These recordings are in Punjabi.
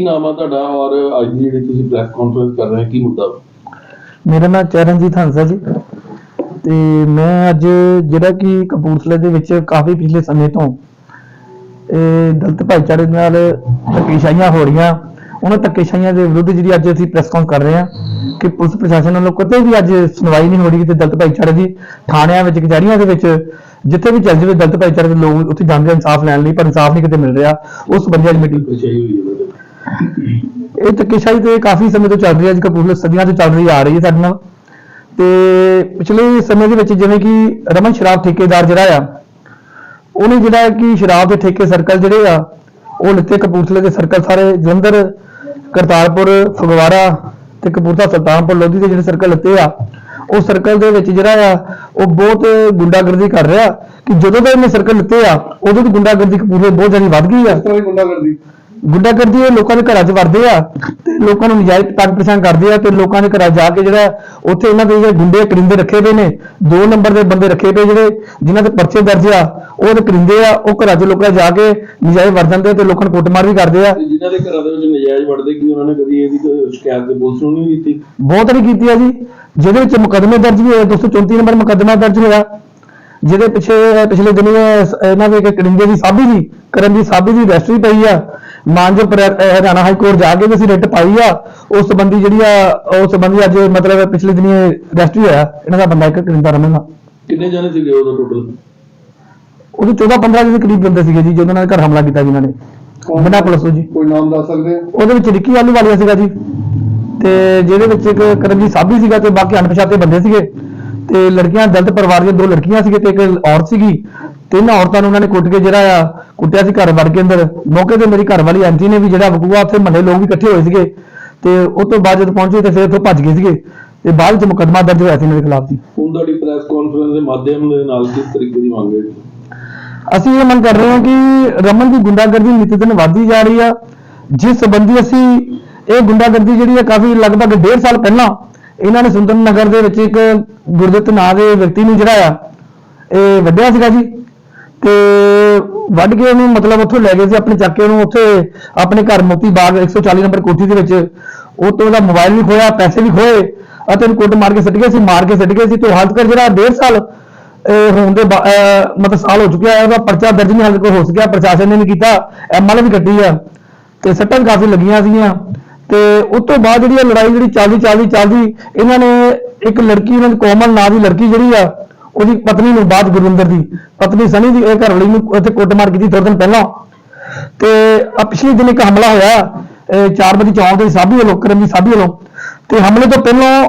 ਕੀ ਨਾਮ ਆ ਤੁਹਾਡਾ ਔਰ ਅੱਜ ਦੀ ਜਿਹੜੀ ਤੁਸੀਂ ਪ੍ਰੈਸ ਕਾਨਫਰੰਸ ਕਰ ਰਹੇ ਕੀ ਮੁੱਦਾ? ਮੇਰਾ ਨਾਮ ਚਰਨਜੀਤ ਹੰਸਾ ਜੀ ਤੇ ਮੈਂ ਅੱਜ ਜਿਹੜਾ ਕਿ ਕਪੂਰਥਲੇ ਦੇ ਵਿੱਚ ਕਾਫੀ ਪਿਛਲੇ ਸਮੇਂ ਤੋਂ ਇਹ ਦਲਿਤ ਭਾਈਚਾਰੇ ਨਾਲ ਧੱਕੇਸ਼ਾਹੀਆਂ ਹੋ ਰਹੀਆਂ। ਉਹਨਾਂ ਧੱਕੇਸ਼ਾਹੀਆਂ ਦੇ ਵਿਰੁੱਧ ਜਿਹੜੀ ਅੱਜ ਅਸੀਂ ਪ੍ਰੈਸ ਕਾਨਫਰੰਸ ਕਰ ਰਹੇ ਹਾਂ ਕਿ ਪੁਲਿਸ ਪ੍ਰਸ਼ਾਸਨ ਵੱਲੋਂ ਕਦੇ ਵੀ ਅੱਜ ਸੁਣਵਾਈ ਨਹੀਂ ਹੋ ਰਹੀ ਤੇ ਦਲਿਤ ਭਾਈਚਾਰੇ ਦੀ ਥਾਣਿਆਂ ਵਿੱਚ ਕਚਹਿਰੀਆਂ ਦੇ ਵਿੱਚ ਜਿੱਥੇ ਵੀ ਚੱਲ ਜਾਵੇ ਦਲਿਤ ਭਾਈਚਾਰੇ ਦੇ ਲੋਕ ਉੱਥੇ ਜਾਂਦੇ ਇਨਸਾਫ ਲੈਣ ਲਈ ਪਰ ਇਨਸਾਫ ਨਹੀਂ ਕਿਤੇ ਮਿਲ ਰਿਹਾ। ਉਸ ਸੰਬੰਧੀ ਅੱਜ ਮੀਟਿੰਗ ਇਹੀ ਹੋਈ ਇਹ ਧੱਕੇਸ਼ਾਹੀ ਤੇ ਕਾਫੀ ਸਮੇਂ ਤੋਂ ਚੱਲ ਰਹੀ ਹੈ, ਅੱਜ ਕਪੂਰਥਲੇ ਸਦੀਆਂ ਤੋਂ ਚੱਲ ਰਹੀ ਆ ਰਹੀ ਹੈ ਸਾਡੇ ਨਾਲ। ਤੇ ਪਿਛਲੇ ਸਮੇਂ ਦੇ ਵਿੱਚ ਜਿਵੇਂ ਕਿ ਰਮਨ ਸ਼ਰਾਬ ਠੇਕੇਦਾਰ ਜਿਹੜਾ ਆ, ਉਹਨੇ ਜਿਹੜਾ ਕਿ ਸ਼ਰਾਬ ਦੇ ਠੇਕੇ ਸਰਕਲ ਜਿਹੜੇ ਆ, ਉਹ ਲਿੱਤੇ ਕਪੂਰਥਲੇ ਦੇ ਸਰਕਲ ਸਾਰੇ, ਜਲੰਧਰ, ਕਰਤਾਰਪੁਰ, ਫਗਵਾੜਾ ਤੇ ਕਪੂਰਥਲਾ, ਸੁਲਤਾਨਪੁਰ, ਲੋਧੀ ਦੇ ਜਿਹੜੇ ਸਰਕਲ ਲਿੱਤੇ ਆ, ਉਹ ਸਰਕਲ ਦੇ ਵਿੱਚ ਜਿਹੜਾ ਆ, ਉਹ ਬਹੁਤ ਗੁੰਡਾਗਰਦੀ ਕਰ ਰਿਹਾ ਕਿ ਜਦੋਂ ਦਾ ਇਹਨੇ ਸਰਕਲ ਲਿੱਤੇ ਆ, ਉਦੋਂ ਦੀ ਗੁੰਡਾਗਰਦੀ ਕਪੂਰਥਲੇ ਬਹੁਤ ਜ਼ਿਆਦਾ ਵੱਧ ਗਈ ਆ। ਇਸ ਤਰ੍ਹਾਂ ਦੀ ਗੁੰਡਾ ਗੁੰਡਾਗਰਦੀ ਇਹ ਲੋਕਾਂ ਦੇ ਘਰਾਂ 'ਚ ਵੜਦੇ ਆ ਤੇ ਲੋਕਾਂ ਨੂੰ ਨਜਾਇਜ਼ ਤੰਗ ਪਰੇਸ਼ਾਨ ਕਰਦੇ ਆ ਤੇ ਲੋਕਾਂ ਦੇ ਘਰਾਂ ਜਾ ਕੇ ਜਿਹੜਾ ਉੱਥੇ ਇਹਨਾਂ ਦੇ ਜਿਹੜੇ ਗੁੰਡੇ ਕਰਿੰਦੇ ਰੱਖੇ ਪਏ ਨੇ ਦੋ ਨੰਬਰ ਦੇ ਬੰਦੇ ਰੱਖੇ ਪਏ ਜਿਹੜੇ ਜਿਨ੍ਹਾਂ ਦੇ ਪਰਚੇ ਦਰਜ ਆ ਉਹ ਤੇ ਕਰਿੰਦੇ ਆ ਉਹ ਘਰਾਂ 'ਚ ਲੋਕਾਂ ਜਾ ਕੇ ਨਜਾਇਜ਼ ਵੜ ਜਾਂਦੇ ਤੇ ਲੋਕਾਂ ਨੂੰ ਕੁੱਟਮਾਰ ਵੀ ਕਰਦੇ ਆ। ਜਿਨ੍ਹਾਂ ਦੇ ਘਰਾਂ ਦੇ ਵਿੱਚ ਨਜਾਇਜ਼ ਵੜਦੇ ਕੀ ਉਹਨਾਂ ਨੇ ਕਦੀ ਇਹਦੀ ਕੋਈ ਸ਼ਿਕਾਇਤ ਤੇ ਪੁਲਿਸ ਨੂੰ ਨਹੀਂ ਕੀਤੀ? ਬਹੁਤ ਵਾਰੀ ਕੀਤੀ ਆ ਜੀ ਜਿਹਦੇ ਵਿੱਚ ਮੁਕੱਦਮੇ ਦਰਜ ਵੀ ਹੋਏ 234 ਨੰਬਰ ਮੁਕੱਦਮਾ ਦਰਜ ਹੋਇਆ ਜਿਹਦੇ ਪਿੱਛੇ ਪਿਛਲੇ ਦਿਨੀ ਇਹ- ਇਹਨਾਂ ਦੇ ਇੱਕ ਕਰਿੰਦੇ ਦੀ ਸਾਬੀ ਦੀ ਕਰਨ ਦੀ ਸਾਬੀ ਦੀ ਰਜਿਸਟਰੀ ਪਈ ਆ ਮਾਨਜੋ ਹਰਿਆਣਾ ਹਾਈ ਕੋਰਟ ਜਾ ਕੇ ਵੀ ਅਸੀਂ ਰਿਟ ਪਾਈ ਆ। ਉਸ ਸੰਬੰਧੀ ਜਿਹੜੀ ਆ ਉਸ ਸੰਬੰਧੀ ਅੱਜ ਮਤਲਬ ਪਿਛਲੇ ਦਿਨੀ ਰਜਿਸਟਰੀ ਹੋਇਆ। ਇਹਨਾਂ ਦਾ ਬੰਦਾ ਇੱਕ ਕਰਿੰਦਾ ਰਮਨ ਦਾ। ਕਿੰਨੇ ਜਾਣੇ ਸੀਗੇ ਉਦੋਂ ਟੋਟਲ ਉਹਦੇ 14 15 ਦੇ ਕਰੀਬ ਬੰਦੇ ਸੀਗੇ ਜੀ ਜਿਹਨਾਂ ਨੇ ਘਰ ਹਮਲਾ ਕੀਤਾ ਜਿਨ੍ਹਾਂ ਨੇ। ਬਿਨਾਂ ਪੁਲਿਸ ਤੋਂ ਜੀ। ਕੋਈ ਨਾਮ ਦੱਸ ਸਕਦੇ ਆ ਉਹਦੇ ਵਿੱਚ ਰਿੱਕੀ ਆਲੂ ਵਾਲੀਆ ਸੀਗਾ ਜੀ। ਤੇ ਜਿਹਦੇ ਵਿੱਚ ਇੱਕ ਕਰਮਜੀਤ ਸਾਬੀ ਸੀਗਾ ਤੇ ਬਾਕੀ ਅਣਪਛਾਤੇ ਬੰਦੇ ਸੀਗੇ। ਤੇ ਲੜਕੀਆਂ ਦਲਿਤ ਪਰਿਵਾਰ ਦੀਆਂ ਦੋ ਲੜਕੀਆਂ ਸੀਗੇ ਤੇ ਇੱਕ ਔਰਤ ਸੀਗੀ। ਤਿੰਨ ਔਰਤਾਂ ਨੂੰ ਉਹਨਾਂ ਨੇ ਕੁੱਟ ਕੇ ਜਿਹੜਾ ਆ ਕੁੱਟਿਆ ਸੀ ਘਰ ਵੜ ਕੇ ਅੰਦਰ। ਮੌਕੇ ਤੇ ਮੇਰੀ ਘਰ ਵਾਲੀ ਆਂਟੀ ਨੇ ਵੀ ਜਿਹੜਾ ਵਕੂਆ ਉੱਥੇ ਮਹੱਲੇ ਲੋਕ ਵੀ ਇਕੱਠੇ ਹੋਏ ਸੀਗੇ। ਤੇ ਉਹ ਤੋਂ ਬਾਅਦ ਜਦ ਪਹੁੰਚੇ ਤੇ ਫਿਰ ਉੱਥੋਂ ਭੱਜ ਗਏ ਸੀਗੇ। ਤੇ ਬਾਅਦ ਵਿੱਚ ਮੁਕੱਦਮਾ ਦਰਜ ਹੋਇਆ ਸੀ ਦੇ ਖਿਲਾਫ ਜੀ। ਹੁਣ ਤੁਹਾਡੀ ਪ੍ਰੈਸ ਕਾਨਫਰੰਸ ਦੇ ਮਾਧਿਅਮ ਦੇ ਨਾਲ ਕਿਸ ਤਰੀਕੇ ਦੀ ਮੰਗ ਹੈ? ਅਸੀਂ ਇਹ ਮੰਗ ਕਰ ਰਹੇ ਹਾਂ ਕਿ ਰਮਨ ਦੀ ਗੁੰਡਾਗਰਦੀ ਨਿਤ ਦਿਨ ਵਧਦੀ ਜਾ ਰਹੀ ਆ। ਜਿਸ ਸੰਬੰਧੀ ਅਸੀਂ ਇਹ ਗੁੰਡਾਗਰਦੀ ਜਿਹੜੀ ਹੈ ਕਾਫੀ ਲਗਭਗ 1.5 ਸਾਲ ਪਹਿਲਾਂ ਇਹਨਾਂ ਨੇ ਸੁੰਦਰ ਨਗਰ ਦੇ ਵਿੱਚ ਇੱਕ ਗੁਰਦਿੱਤ ਨਾਂ ਦੇ ਵਿਅਕਤੀ ਨੂੰ ਜਿਹੜਾ ਆ ਇਹ ਵੱਢਿਆ ਸੀਗਾ ਜੀ। ਤੇ ਵੱਢ ਕੇ ਉਹਨੂੰ ਮਤਲਬ ਉੱਥੋਂ ਲੈ ਗਏ ਸੀ, ਆਪਣੇ ਚੱਕ ਕੇ ਉਹਨੂੰ ਉੱਥੇ ਆਪਣੇ ਘਰ ਮੋਤੀ ਬਾਗ 140 ਨੰਬਰ ਕੋਠੀ ਦੇ ਵਿੱਚ। ਉਹ ਤੋਂ ਉਹਦਾ ਮੋਬਾਈਲ ਵੀ ਖੋਇਆ ਪੈਸੇ ਵੀ ਖੋਏ ਅਤੇ ਉਹਨੂੰ ਕੁੱਟ ਮਾਰ ਕੇ ਸੱਟ ਗਏ ਸੀ, ਮਾਰ ਕੇ ਸੱਟ ਗਏ ਸੀ। ਤੇ ਹਾਲਤ ਕਰ ਜਿਹੜਾ 1.5 ਸਾਲ, ਅਹ, ਹੋਣ ਦੇ ਬਾ- ਮਤਲਬ ਸਾਲ ਹੋ ਚੁੱਕਿਆ ਹੈ, ਉਹਦਾ ਪਰਚਾ ਦਰਜ ਨਹੀਂ ਹਾਲੇ ਤੱਕ ਹੋ ਸਕਿਆ, ਪ੍ਰਸ਼ਾਸਨ ਨੇ ਨਹੀਂ ਕੀਤਾ ਐਮਐਲਏ ਵੀ ਕੱਟੀ ਆ। ਤੇ ਸੱਟਾਂ ਕਾਫੀ ਲੱਗੀਆਂ ਸੀਗੀਆਂ। ਤੇ ਉਸ ਤੋਂ ਬਾਅਦ ਜਿਹੜੀ ਇਹ ਲੜਾਈ ਜਿਹੜੀ ਚੱਲਦੀ ਚੱਲਦੀ ਚੱਲਦੀ, ਇਹਨਾਂ ਨੇ ਇੱਕ ਲੜਕੀ ਇਹਨਾਂ ਦੀ ਕੋਮਲ ਨਾਂ ਦੀ ਲੜਕੀ ਜਿਹੜੀ ਆ ਉਹਦੀ ਪਤਨੀ ਨੂੰ ਬਾਅਦ ਗੁਰਵਿੰਦਰ ਦੀ, ਪਤਨੀ ਸਨੀ ਦੀ ਇਹ ਘਰ ਵਾਲੀ ਨੂੰ ਉੱਥੇ ਕੁੱਟਮਾਰ ਕੀਤੀ ਦੋ ਦਿਨ ਪਹਿਲਾਂ। ਤੇ ਆ ਪਿਛਲੇ ਦਿਨ ਇੱਕ ਹਮਲਾ ਹੋਇਆ, ਇਹ 4 ਵਜੇ ਚੌਂਕ ਦੇ ਸਾਬੀ ਵੱਲੋਂ ਕਰਮ ਸਾਬੀ ਵੱਲੋਂ। ਤੇ ਹਮਲੇ ਤੋਂ ਪਹਿਲਾਂ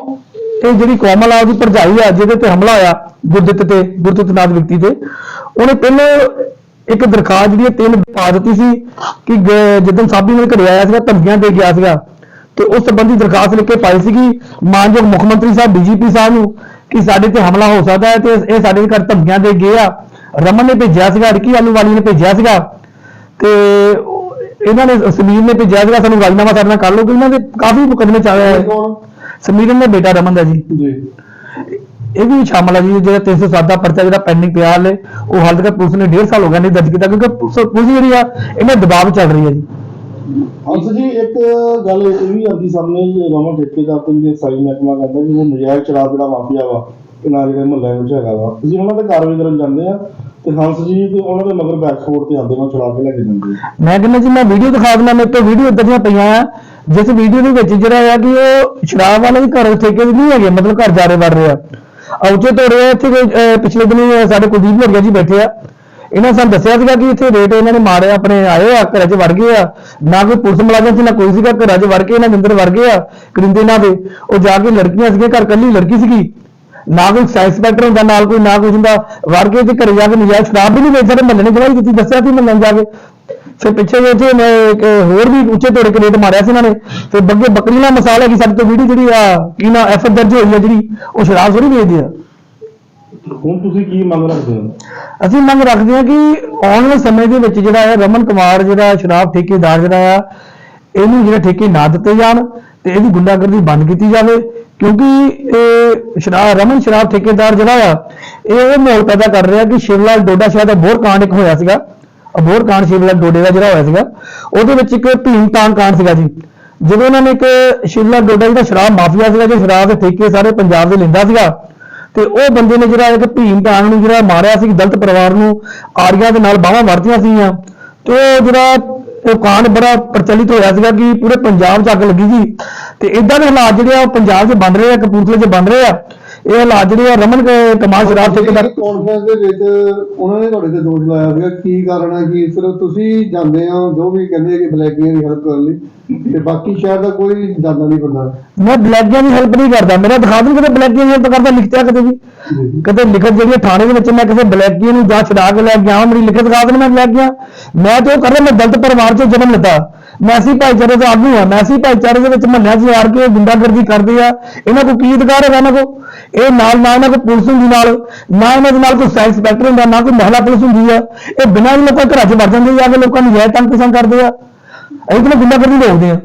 ਇਹ ਜਿਹੜੀ ਕੋਮਲ ਆ, ਉਹਦੀ ਭਰਜਾਈ ਆ, ਜਿਹਦੇ ਤੇ ਹਮਲਾ ਹੋਇਆ, ਗੁਰਦਿੱਤ ਤੇ, ਗੁਰਦਿੱਤ ਨਾਥ ਵਿਅਕਤੀ ਤੇ, ਉਹਨੇ ਪਹਿਲਾਂ ਇੱਕ ਦਰਖਾਸਤ ਜਿਹੜੀ ਹੈ, ਤਿੰਨ ਪਾ ਦਿੱਤੀ ਸੀ ਕਿ ਗ- ਜਿੱਦਣ ਸਾਬੀ ਨੇ ਘਰੇ ਆਇਆ ਸੀਗਾ, ਧਮਕੀਆਂ ਦੇ ਗਿਆ ਸੀਗਾ। ਤੇ ਉਸ ਸੰਬੰਧੀ ਦਰਖਾਸਤ ਲਿਖ ਕੇ ਪਾਈ ਸੀਗੀ, ਮਾਨਯੋਗ ਮੁੱਖ ਮੰਤਰੀ ਸਾਹਿਬ, ਡੀਜੀਪੀ ਸਾਹਿਬ ਨੂੰ ਕਿ ਸਾਡੇ ਤੇ ਹਮਲਾ ਹੋ ਸਕਦਾ ਹੈ ਤੇ ਇਹ ਸਾਡੇ ਘਰ ਧਮਕੀਆਂ ਦੇ ਗਏ ਆ। ਰਮਨ ਨੇ ਭੇਜਿਆ ਸੀਗਾ ਰਿੱਕੀ ਆਲੂ ਵਾਲੀ ਨੇ ਭੇਜਿਆ ਸੀਗਾ। ਤੇ ਇਹਨਾਂ ਨੇ ਸਮੀਰ ਨੇ ਭੇਜਿਆ ਸੀਗਾ ਸਾਨੂੰ ਰਾਜਨਾਮਾ ਸਾਡੇ ਨਾਲ ਕਰ ਲਓ ਕਿ ਇਹਨਾਂ ਦੇ ਕਾਫੀ ਮੁਕੱਦਮੇ ਚੱਲ ਰਹੇ ਆ। ਕੌਣ? ਸਮੀਰਨ ਦਾ ਬੇਟਾ ਰਮਨ ਦਾ ਜੀ। ਜੀ। ਇਹ ਵੀ ਸ਼ਾਮਲ ਹੈ ਜੀ ਜਿਹੜਾ 307 ਦਾ ਪਰਚਾ ਜਿਹੜਾ ਪੈਂਡਿੰਗ ਪਿਆ ਹਲੇ ਉਹ ਹਾਲ ਤੱਕ ਪੁਲਿਸ ਨੇ 1.5 ਸਾਲ ਹੋ ਗਿਆ ਨਹੀਂ ਦਰਜ ਕੀਤਾ ਕਿਉਂਕਿ ਪੁਲਿਸ ਜਿਹੜੀ ਆ ਇਹਨਾਂ ਦਬਾਅ ਚੱਲ ਰਹੀ ਹੈ ਜੀ। ਹੰਸ ਜੀ, ਇੱਕ ਗੱਲ ਇਹ ਵੀ ਆਉਂਦੀ ਸਾਹਮਣੇ ਜੀ ਠੇਕੇਦਾਰ ਤੇ ਵੀ ਸਾਈ ਮਹਿਕਮਾ ਕਹਿੰਦਾ ਕਿ ਉਹ ਨਜਾਇਜ਼ ਸ਼ਰਾਬ ਜਿਹੜਾ ਮਾਫੀਆ ਵਾ, ਇਹ ਜਿਹੜੇ ਮੁਹੱਲੇ ਵਿੱਚ ਹੈਗਾ ਵਾ। ਤੁਸੀਂ ਉਹਨਾਂ ਤੇ ਕਾਰਵਾਈ ਕਰਨ ਜਾਂਦੇ ਆ ਤੇ ਹੰਸ ਜੀ ਤੇ ਉਹਨਾਂ ਦੇ ਮਗਰ ਬੈਕਫੋਰਡ ਤੇ ਆਉਂਦੇ ਨੇ ਛੁਡਾ ਕੇ ਲੈ ਕੇ ਜਾਂਦੇ ਮੈਂ ਕਹਿੰਦਾ ਜੀ, ਮੈਂ ਵੀਡੀਓ ਦਿਖਾ ਦਿੰਦਾ, ਮੇਰੇ ਤੋਂ ਵੀਡੀਓ ਇੱਦਾਂ ਦੀਆਂ ਪਈਆਂ ਆ। ਜਿਸ ਵੀਡੀਓ ਦੇ ਵਿੱਚ ਜਿਹੜਾ ਆ ਕਿ ਉਹ ਸ਼ਰਾਬ ਵਾਲੇ ਵੀ ਘਰ ਠੇਕੇ ਦੇ ਨਹੀਂ ਹੈਗੇ, ਮਤਲਬ ਘਰ ਜਾ ਰਹੇ ਵੜ ਰਹੇ ਆ। ਔਚੇ ਤੋੜੇ ਇੱਥੇ ਪਿਛਲੇ ਦਿਨ ਸਾਡੇ ਕੁਲਦੀਪ ਵਰਗਾ ਜੀ ਬੈਠੇ ਆ। ਇਹਨਾਂ ਸਾਨੂੰ ਦੱਸਿਆ ਸੀਗਾ ਕਿ ਇੱਥੇ ਰੇਟ ਇਹਨਾਂ ਨੇ ਮਾਰੇ, ਆਪਣੇ ਆਏ ਆ, ਘਰਾਂ 'ਚ ਵੜ ਗਏ ਆ। ਨਾ ਕੋਈ ਪੁਲਿਸ ਮੁਲਾਜ਼ਮ ਸੀ, ਨਾ ਕੋਈ ਸੀਗਾ, ਘਰਾਂ 'ਚ ਵੜ ਕੇ ਇਹਨਾਂ ਦੇ ਅੰਦਰ ਵੜ ਗਏ ਆ, ਕਰਿੰਦੇ ਨਾ ਦੇ। ਉਹ ਜਾ ਕੇ ਲੜਕੀਆਂ ਸੀਗੀਆਂ, ਘਰ ਕੱਲੀ ਲੜਕੀ ਸੀਗੀ। ਨਾ ਕੋਈ ਸਾਇੰਸ ਇੰਸਪੈਕਟਰ ਹੁੰਦਾ, ਨਾਲ ਕੋਈ ਨਾ ਕੁਝ ਹੁੰਦਾ, ਵੜ ਕੇ ਤੇ ਘਰੇ ਜਾ ਕੇ ਨਜਾਇਜ਼ ਸ਼ਰਾਬ ਵੀ ਨਹੀਂ ਵੇਚ ਸਕਦੇ ਮੱਲੇ ਨੇ ਗਵਾਹੀ ਦਿੱਤੀ ਦੱਸਿਆ ਸੀ ਮੱਲੇ ਜਾ ਕੇ। ਫਿਰ ਪਿੱਛੇ ਜੇ ਉੱਥੇ ਮੈਂ ਇੱਕ ਹੋਰ ਵੀ ਉੱਚੇ ਤੋੜੇ ਕੇ ਰੇਟ ਮਾਰਿਆ ਸੀ ਇਹਨਾਂ ਨੇ। ਤੇ ਬੱਗੇ ਬੱਕਰੀ ਨਾਲ ਮਸਾਲਾ ਕਿ ਸਾਡੇ ਤੋਂ ਵੀਡੀਓ ਜਿਹੜੀ ਆ, ਕੀ ਨਾ, ਐਫ ਦਰਜ ਹੋਈ ਆ ਜਿਹੜੀ, ਉਹ ਸ਼ਰਾਬ ਥੋੜੀ ਵੇਚਦੀ ਆ। ਹੁਣ ਤੁਸੀਂ ਕੀ ਮੰਗ ਰੱਖਦੇ ਹੋ? ਅਸੀਂ ਮੰਗ ਰੱਖਦੇ ਹਾਂ ਕਿ ਆਉਣ ਵਾਲੇ ਸਮੇਂ ਦੇ ਵਿੱਚ ਜਿਹੜਾ ਹੈ ਰਮਨ ਕੁਮਾਰ, ਜਿਹੜਾ ਸ਼ਰਾਬ ਠੇਕੇਦਾਰ ਜਿਹੜਾ ਆ, ਇਹਨੂੰ ਜਿਹੜੇ ਠੇਕੇ ਨਾ ਦਿੱਤੇ ਜਾਣ ਤੇ ਇਹਦੀ ਗੁੰਡਾਗਰਦੀ ਬੰਦ ਕੀਤੀ ਜਾਵੇ, ਕਿਉਂਕਿ ਇਹ ਸ਼ਰਾਬ ਰਮਨ ਸ਼ਰਾਬ ਠੇਕੇਦਾਰ ਜਿਹੜਾ ਆ, ਇਹ ਉਹ ਮਾਹੌਲ ਪੈਦਾ ਕਰ ਰਿਹਾ ਕਿ ਸ਼ਿਵਲਾਲ ਡੋਡਾ ਸ਼ਾਹ ਦਾ ਬਹੁਤ ਕਾਂਡ ਇੱਕ ਹੋਇਆ ਸੀਗਾ। ਅਬੋਰ ਕਾਂਡ ਸ਼ਿਵਲਾ ਡੋਡੇ ਦਾ ਜਿਹੜਾ ਹੋਇਆ ਸੀਗਾ, ਉਹਦੇ ਵਿੱਚ ਇੱਕ ਭੀਮ ਤਾਂਗ ਕਾਂਡ ਸੀਗਾ ਜੀ। ਜਦੋਂ ਉਹਨਾਂ ਨੇ ਇੱਕ ਸ਼ਿਵਲਾ ਡੋਡਾ ਜਿਹੜਾ ਸ਼ਰਾਬ ਮਾਫੀਆ ਸੀਗਾ, ਜੋ ਸ਼ਰਾਬ ਦੇ ਠੇਕੇ ਸਾਰੇ ਪੰਜਾਬ ਦੇ ਲੈਂਦਾ ਸੀਗਾ ਤੇ ਉਹ ਬੰਦੇ ਨੇ ਜਿਹੜਾ ਇੱਕ ਭੀਮ ਤਾਂਗ ਨੂੰ ਜਿਹੜਾ ਮਾਰਿਆ ਸੀ, ਦਲਤ ਪਰਿਵਾਰ ਨੂੰ, ਆਰੀਆਂ ਦੇ ਨਾਲ ਬਾਹਾਂ ਵਰਤੀਆਂ ਸੀਗੀਆਂ। ਤੇ ਉਹ ਜਿਹੜਾ ਉਹ ਕਾਂਡ ਬੜਾ ਪ੍ਰਚਲਿਤ ਹੋਇਆ ਸੀਗਾ ਕਿ ਪੂਰੇ ਪੰਜਾਬ 'ਚ ਅੱਗ ਲੱਗੀ ਸੀ। ਤੇ ਇਦਾਂ ਦੇ ਹਾਲਾਤ ਜਿਹੜੇ ਆ, ਉਹ ਪੰਜਾਬ 'ਚ ਬਣ ਰਹੇ ਆ, ਕਪੂਰਥਲੇ 'ਚ ਬਣ ਰਹੇ ਆ। ਇਹ ਹਾਲਾਤ ਜਿਹੜੇ ਆ ਰਮਨ ਕਮਾਲ ਸ਼ਰਾਬ ਠੇਕੇਦਾਰ ਕਾਨਫਰੰਸ ਦੇ ਵਿੱਚ ਉਹਨਾਂ ਨੇ ਤੁਹਾਡੇ ਤੇ ਦੋਸ਼ ਲਾਇਆ ਸੀਗਾ ਕੀ ਕਾਰਨ ਹੈ ਕਿ ਸਿਰਫ ਤੁਸੀਂ ਜਾਂਦੇ ਹੋ ਜੋ ਵੀ ਕਹਿੰਦੇ ਆ ਕਿ ਬਲੈਕੀਆਂ ਦੀ ਹੈਲਪ ਕਰਨ ਲਈ। ਤੇ ਬਾਕੀ ਸ਼ਹਿਰ ਦਾ ਕੋਈ ਜਾਂਦਾ ਨਹੀਂ ਬੰਦਾ। ਮੈਂ ਬਲੈਕੀਆਂ ਦੀ ਹੈਲਪ ਨਹੀਂ ਕਰਦਾ। ਮੇਰਾ ਦਿਖਾ ਦੂੰ ਕਿਤੇ ਬਲੈਕੀਆਂ ਦੀ ਹੈਲਪ ਕਰਦਾ ਲਿਖਤਿਆ ਕਿਤੇ ਵੀ। ਕਦੇ ਲਿਖਤ ਜਿਹੜੀ ਥਾਣੇ ਦੇ ਵਿੱਚ ਮੈਂ ਕਿਸੇ ਬਲੈਕੀ ਨੂੰ ਜਾਂ ਛਡਾ ਕੇ ਲੈ ਆਵਾਂ ਮੇਰੀ ਲਿਖਤ ਦਿਖਾ ਦੇਣ ਮੈਂ ਬਲੈਕੀਆਂ। ਮੈਂ ਤੇ ਉਹ ਕਰ ਰਿਹਾ ਮੈਂ ਦਲਿਤ ਪਰਿਵਾਰ 'ਚ ਜਨਮ ਲਿੱਤਾ। ਮੈਂ ਭਾਈਚਾਰੇ ਦਾ ਆਗੂ ਆ ਮੈਂ ਭਾਈਚਾਰੇ ਦੇ ਵਿੱਚ ਮਹੱਲਿਆਂ 'ਚ ਯਾਰ ਕੇ ਗੁੰਡਾਗਰਦੀ ਕਰਦੇ ਆ? ਇਹਨਾਂ ਕੋਲ ਕੀ ਅਧਿਕਾਰ ਹੈਗਾ ਇਹਨਾਂ ਕੋਲ? ਇਹ ਨਾਲ ਨਾ ਇਹਨਾਂ ਕੋਲ ਪੁਲਿਸ ਹੁੰਦੀ ਨਾਲ, ਨਾ ਇਹਨਾਂ ਦੇ ਨਾਲ ਕੋਈ ਸਾਇੰਸ ਇੰਸਪੈਕਟਰ ਹੁੰਦਾ, ਨਾ ਕੋਈ ਮਹਿਲਾ ਪੁਲਿਸ ਹੁੰਦੀ ਆ। ਇਹ ਬਿਨਾਂ ਹੀ ਲੋਕਾਂ ਘਰਾਂ 'ਚ ਵੜ ਜਾਂਦੇ ਜਾ ਕੇ ਲੋਕਾਂ ਨੂੰ ਜਾਇ ਤੰਗ ਪਸੰਦ ਕਰਦੇ ਆ। ਇਹ ਤਾਂ ਗੁੰਡਾਗਰਦੀ ਰੋਕਦੇ ਆ।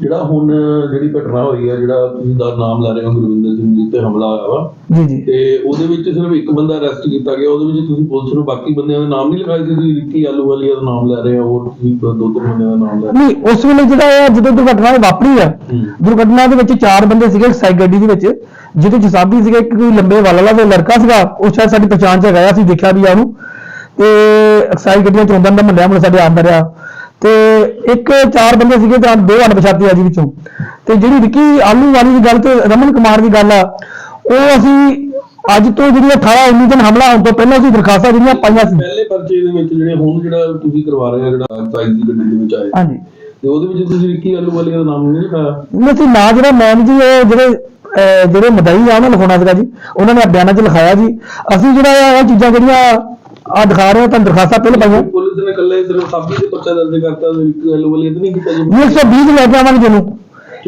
ਜਿਹੜਾ ਹੁਣ ਜਿਹੜੀ ਘਟਨਾ ਹੋਈ ਹੈ ਜਿਹੜਾ ਤੁਸੀਂ ਦਾ ਨਾਮ ਲੈ ਰਹੇ ਹੋ ਗੁਰਵਿੰਦਰ ਸਿੰਘ ਜੀ ਤੇ ਹਮਲਾ ਹੋਇਆ ਵਾ। ਜੀ ਜੀ। ਤੇ ਉਹਦੇ ਵਿੱਚ ਸਿਰਫ ਇੱਕ ਬੰਦਾ ਅਰੈਸਟ ਕੀਤਾ ਗਿਆ ਉਹਦੇ ਵਿੱਚ ਤੁਸੀਂ ਪੁਲਿਸ ਨੂੰ ਬਾਕੀ ਬੰਦਿਆਂ ਦੇ ਨਾਮ ਨਹੀਂ ਸੀ ਤੁਸੀਂ ਰਿੱਕੀ ਆਲੂ ਵਾਲੀ ਦਾ ਨਾਮ ਲੈ ਰਹੇ ਹੋ ਹੋਰ ਤੁਸੀਂ ਦੋ ਤਿੰਨ ਬੰਦਿਆਂ ਦਾ ਨਾਮ ਲੈ ਰਹੇ ਨਹੀਂ ਉਸ ਵੇਲੇ ਜਿਹੜਾ ਇਹ ਜਦੋਂ ਦੁਰਘਟਨਾ ਵਾਪਰੀ ਆ ਹੂੰ। ਦੁਰਘਟਨਾ ਦੇ ਵਿੱਚ ਚਾਰ ਬੰਦੇ ਸੀਗੇ ਸਾਈਕ ਗੱਡੀ ਦੇ ਵਿੱਚ ਜਿਹਦੇ ਚ ਸਾਬੀ ਸੀਗਾ ਇੱਕ ਕੋਈ ਲੰਬੇ ਵਾਲ ਵਾਲਾ ਤੇ ਲੜਕਾ ਸੀਗਾ ਉਹ ਸ਼ਾਇਦ ਸਾਡੀ ਪਛਾਣ ਚ ਹੈਗਾ ਅਸੀਂ ਦੇਖਿਆ ਵੀ ਆ ਉਹਨੂੰ। ਤੇ ਐਕਸਾਈਜ਼ ਗੱਡੀਆਂ ਚ ਆਉਂਦਾ ਦਾ ਮੱਲਿਆ ਮੁੰਡਾ ਸਾਡੇ ਆਂਦਾ ਰਿਹਾ। ਤੇ ਇੱਕ ਚਾਰ ਬੰਦੇ ਸੀਗੇ ਤਾਂ ਦੋ ਅਣਪਛਾਤੇ ਆ ਜੀ ਵਿੱਚੋਂ। ਤੇ ਜਿਹੜੀ ਵਿੱਕੀ ਆਲੂ ਵਾਲੀ ਦੀ ਗੱਲ ਤੇ ਰਮਨ ਕੁਮਾਰ ਦੀ ਗੱਲ ਆ ਉਹ ਅਸੀਂ ਅੱਜ ਤੋਂ ਜਿਹੜੀ 18 19 ਦਿਨ ਹਮਲਾ ਹੋਣ ਤੋਂ ਪਹਿਲਾਂ ਅਸੀਂ ਦਰਖਾਸਤਾਂ ਜਿਹੜੀਆਂ ਪਾਈਆਂ ਸੀ। ਪਹਿਲੇ ਪਰਚੇ ਦੇ ਵਿੱਚ ਜਿਹੜੇ ਹੁਣ ਜਿਹੜਾ ਤੁਸੀਂ ਕਰਵਾ ਰਹੇ ਹੋ ਜਿਹੜਾ ਐਕਸਾਈਜ਼ ਦੀ ਗੱਡੀ ਦੇ ਵਿੱਚ ਆਏ। ਹਾਂਜੀ। ਤੇ ਉਹਦੇ ਵਿੱਚ ਤੁਸੀਂ ਰਿੱਕੀ ਆਲੂ ਵਾਲੀ ਦਾ ਨਾਮ ਨਹੀਂ ਲਿਖਾਇਆ? ਨਹੀਂ ਸੀ ਨਾ ਜਿਹੜਾ ਮੈਮ ਜੀ ਉਹ ਜਿਹੜੇ ਜਿਹੜੇ ਮਦਈ ਆ ਉਹਨਾਂ ਲਿਖਾਉਣਾ ਸੀਗਾ ਜੀ। ਉਹਨਾਂ ਨੇ ਬਿਆਨਾਂ 'ਚ ਲਿਖਾਇਆ ਜੀ। ਅਸੀਂ ਜਿਹੜਾ ਇਹ ਚੀਜ਼ਾਂ ਜਿਹੜੀਆਂ ਆ ਦਿਖਾ ਰਹੇ ਹਾਂ ਤਾਂ ਦਰਖਾਸਤਾਂ ਪਹਿਲਾਂ ਪਾਈਆਂ ਪੁਲਿਸ ਨੇ ਇਕੱਲੇ ਸਿਰਫ ਸਾਬੀ ਦੇ ਪਰਚਾ ਦਰਜ ਕਰਤਾ ਤੇ ਰਿੱਕੀ ਆਲੂ ਵਾਲੀ ਦਾ ਨਹੀਂ ਕੀਤਾ ਜੀ। ਇਹ 120 ਚ ਲੈ ਕੇ ਆਵਾਂਗੇ ਜਿਹਨੂੰ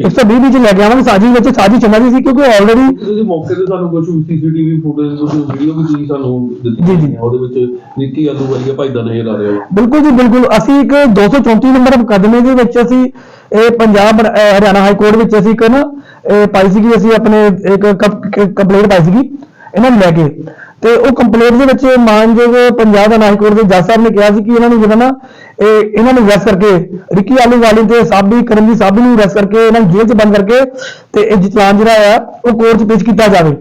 120 ਵਿੱਚ ਲੈ ਕੇ ਆਵਾਂਗੇ ਸਾਜੀ ਵਿੱਚ ਸਾਜੀ ਚੱਲਣਾ ਸੀ ਕਿਉਂਕਿ ਆਲਰੇਡੀ ਤੁਸੀਂ ਮੌਕੇ ਤੇ ਸਾਨੂੰ ਕੁਝ ਸੀਸੀਟੀਵੀ ਫੁਟੇਜ ਕੁਝ ਵੀਡੀਓ ਵੀ ਤੁਸੀਂ ਸਾਨੂੰ ਦਿੱਤੀ ਜੀ, ਜੀ। ਉਹਦੇ ਵਿੱਚ ਰਿੱਕੀ ਆਲੂ ਵਾਲੀ ਭਾਈ ਦਾ ਨਜ਼ਰ ਆ ਰਿਹਾ। ਵਾ। ਬਿਲਕੁਲ ਜੀ ਬਿਲਕੁਲ। ਅਸੀਂ ਇੱਕ 234 ਨੰਬਰ ਮੁਕੱਦਮੇ ਦੇ ਵਿੱਚ ਅਸੀਂ ਇਹ ਪੰਜਾਬ ਹਰਿਆਣਾ ਹਾਈ ਕੋਰਟ ਵਿੱਚ ਅਸੀਂ ਇੱਕ ਨਾ ਇਹ ਪਾਈ ਸੀਗੀ ਅਸੀਂ ਆਪਣੇ ਇੱਕ ਕੰਪਲੇਂਟ ਪਾਈ ਸੀਗੀ। ਇਹਨਾਂ ਨੂੰ ਲੈ ਕੇ। ਤੇ ਉਹ ਕੰਪਲੇਂਟ ਦੇ ਵਿੱਚ ਮਾਨਯੋਗ ਪੰਜਾਬ ਹਾਈ ਕੋਰਟ ਦੇ ਜੱਜ ਸਾਹਿਬ ਨੇ ਕਿਹਾ ਸੀ ਕਿ ਇਹਨਾਂ ਨੂੰ ਜਿਹੜਾ ਨਾ ਇਹਨਾਂ ਨੂੰ ਅਰੈਸਟ ਕਰਕੇ, ਰਿੱਕੀ ਆਲੂ ਵਾਲੀ ਤੇ ਸਾਬੀ ਕਰਮਜੀ ਸਾਬੀ ਨੂੰ ਅਰੈਸਟ ਕਰਕੇ ਇਹਨਾਂ ਨੂੰ ਜੇਲ੍ਹ 'ਚ ਬੰਦ ਕਰਕੇ ਤੇ ਇਹ ਚਲਾਨ ਜਿਹੜਾ ਆ, ਉਹ ਕੋਰਟ 'ਚ ਪੇਸ਼ ਕੀਤਾ ਜਾਵੇ।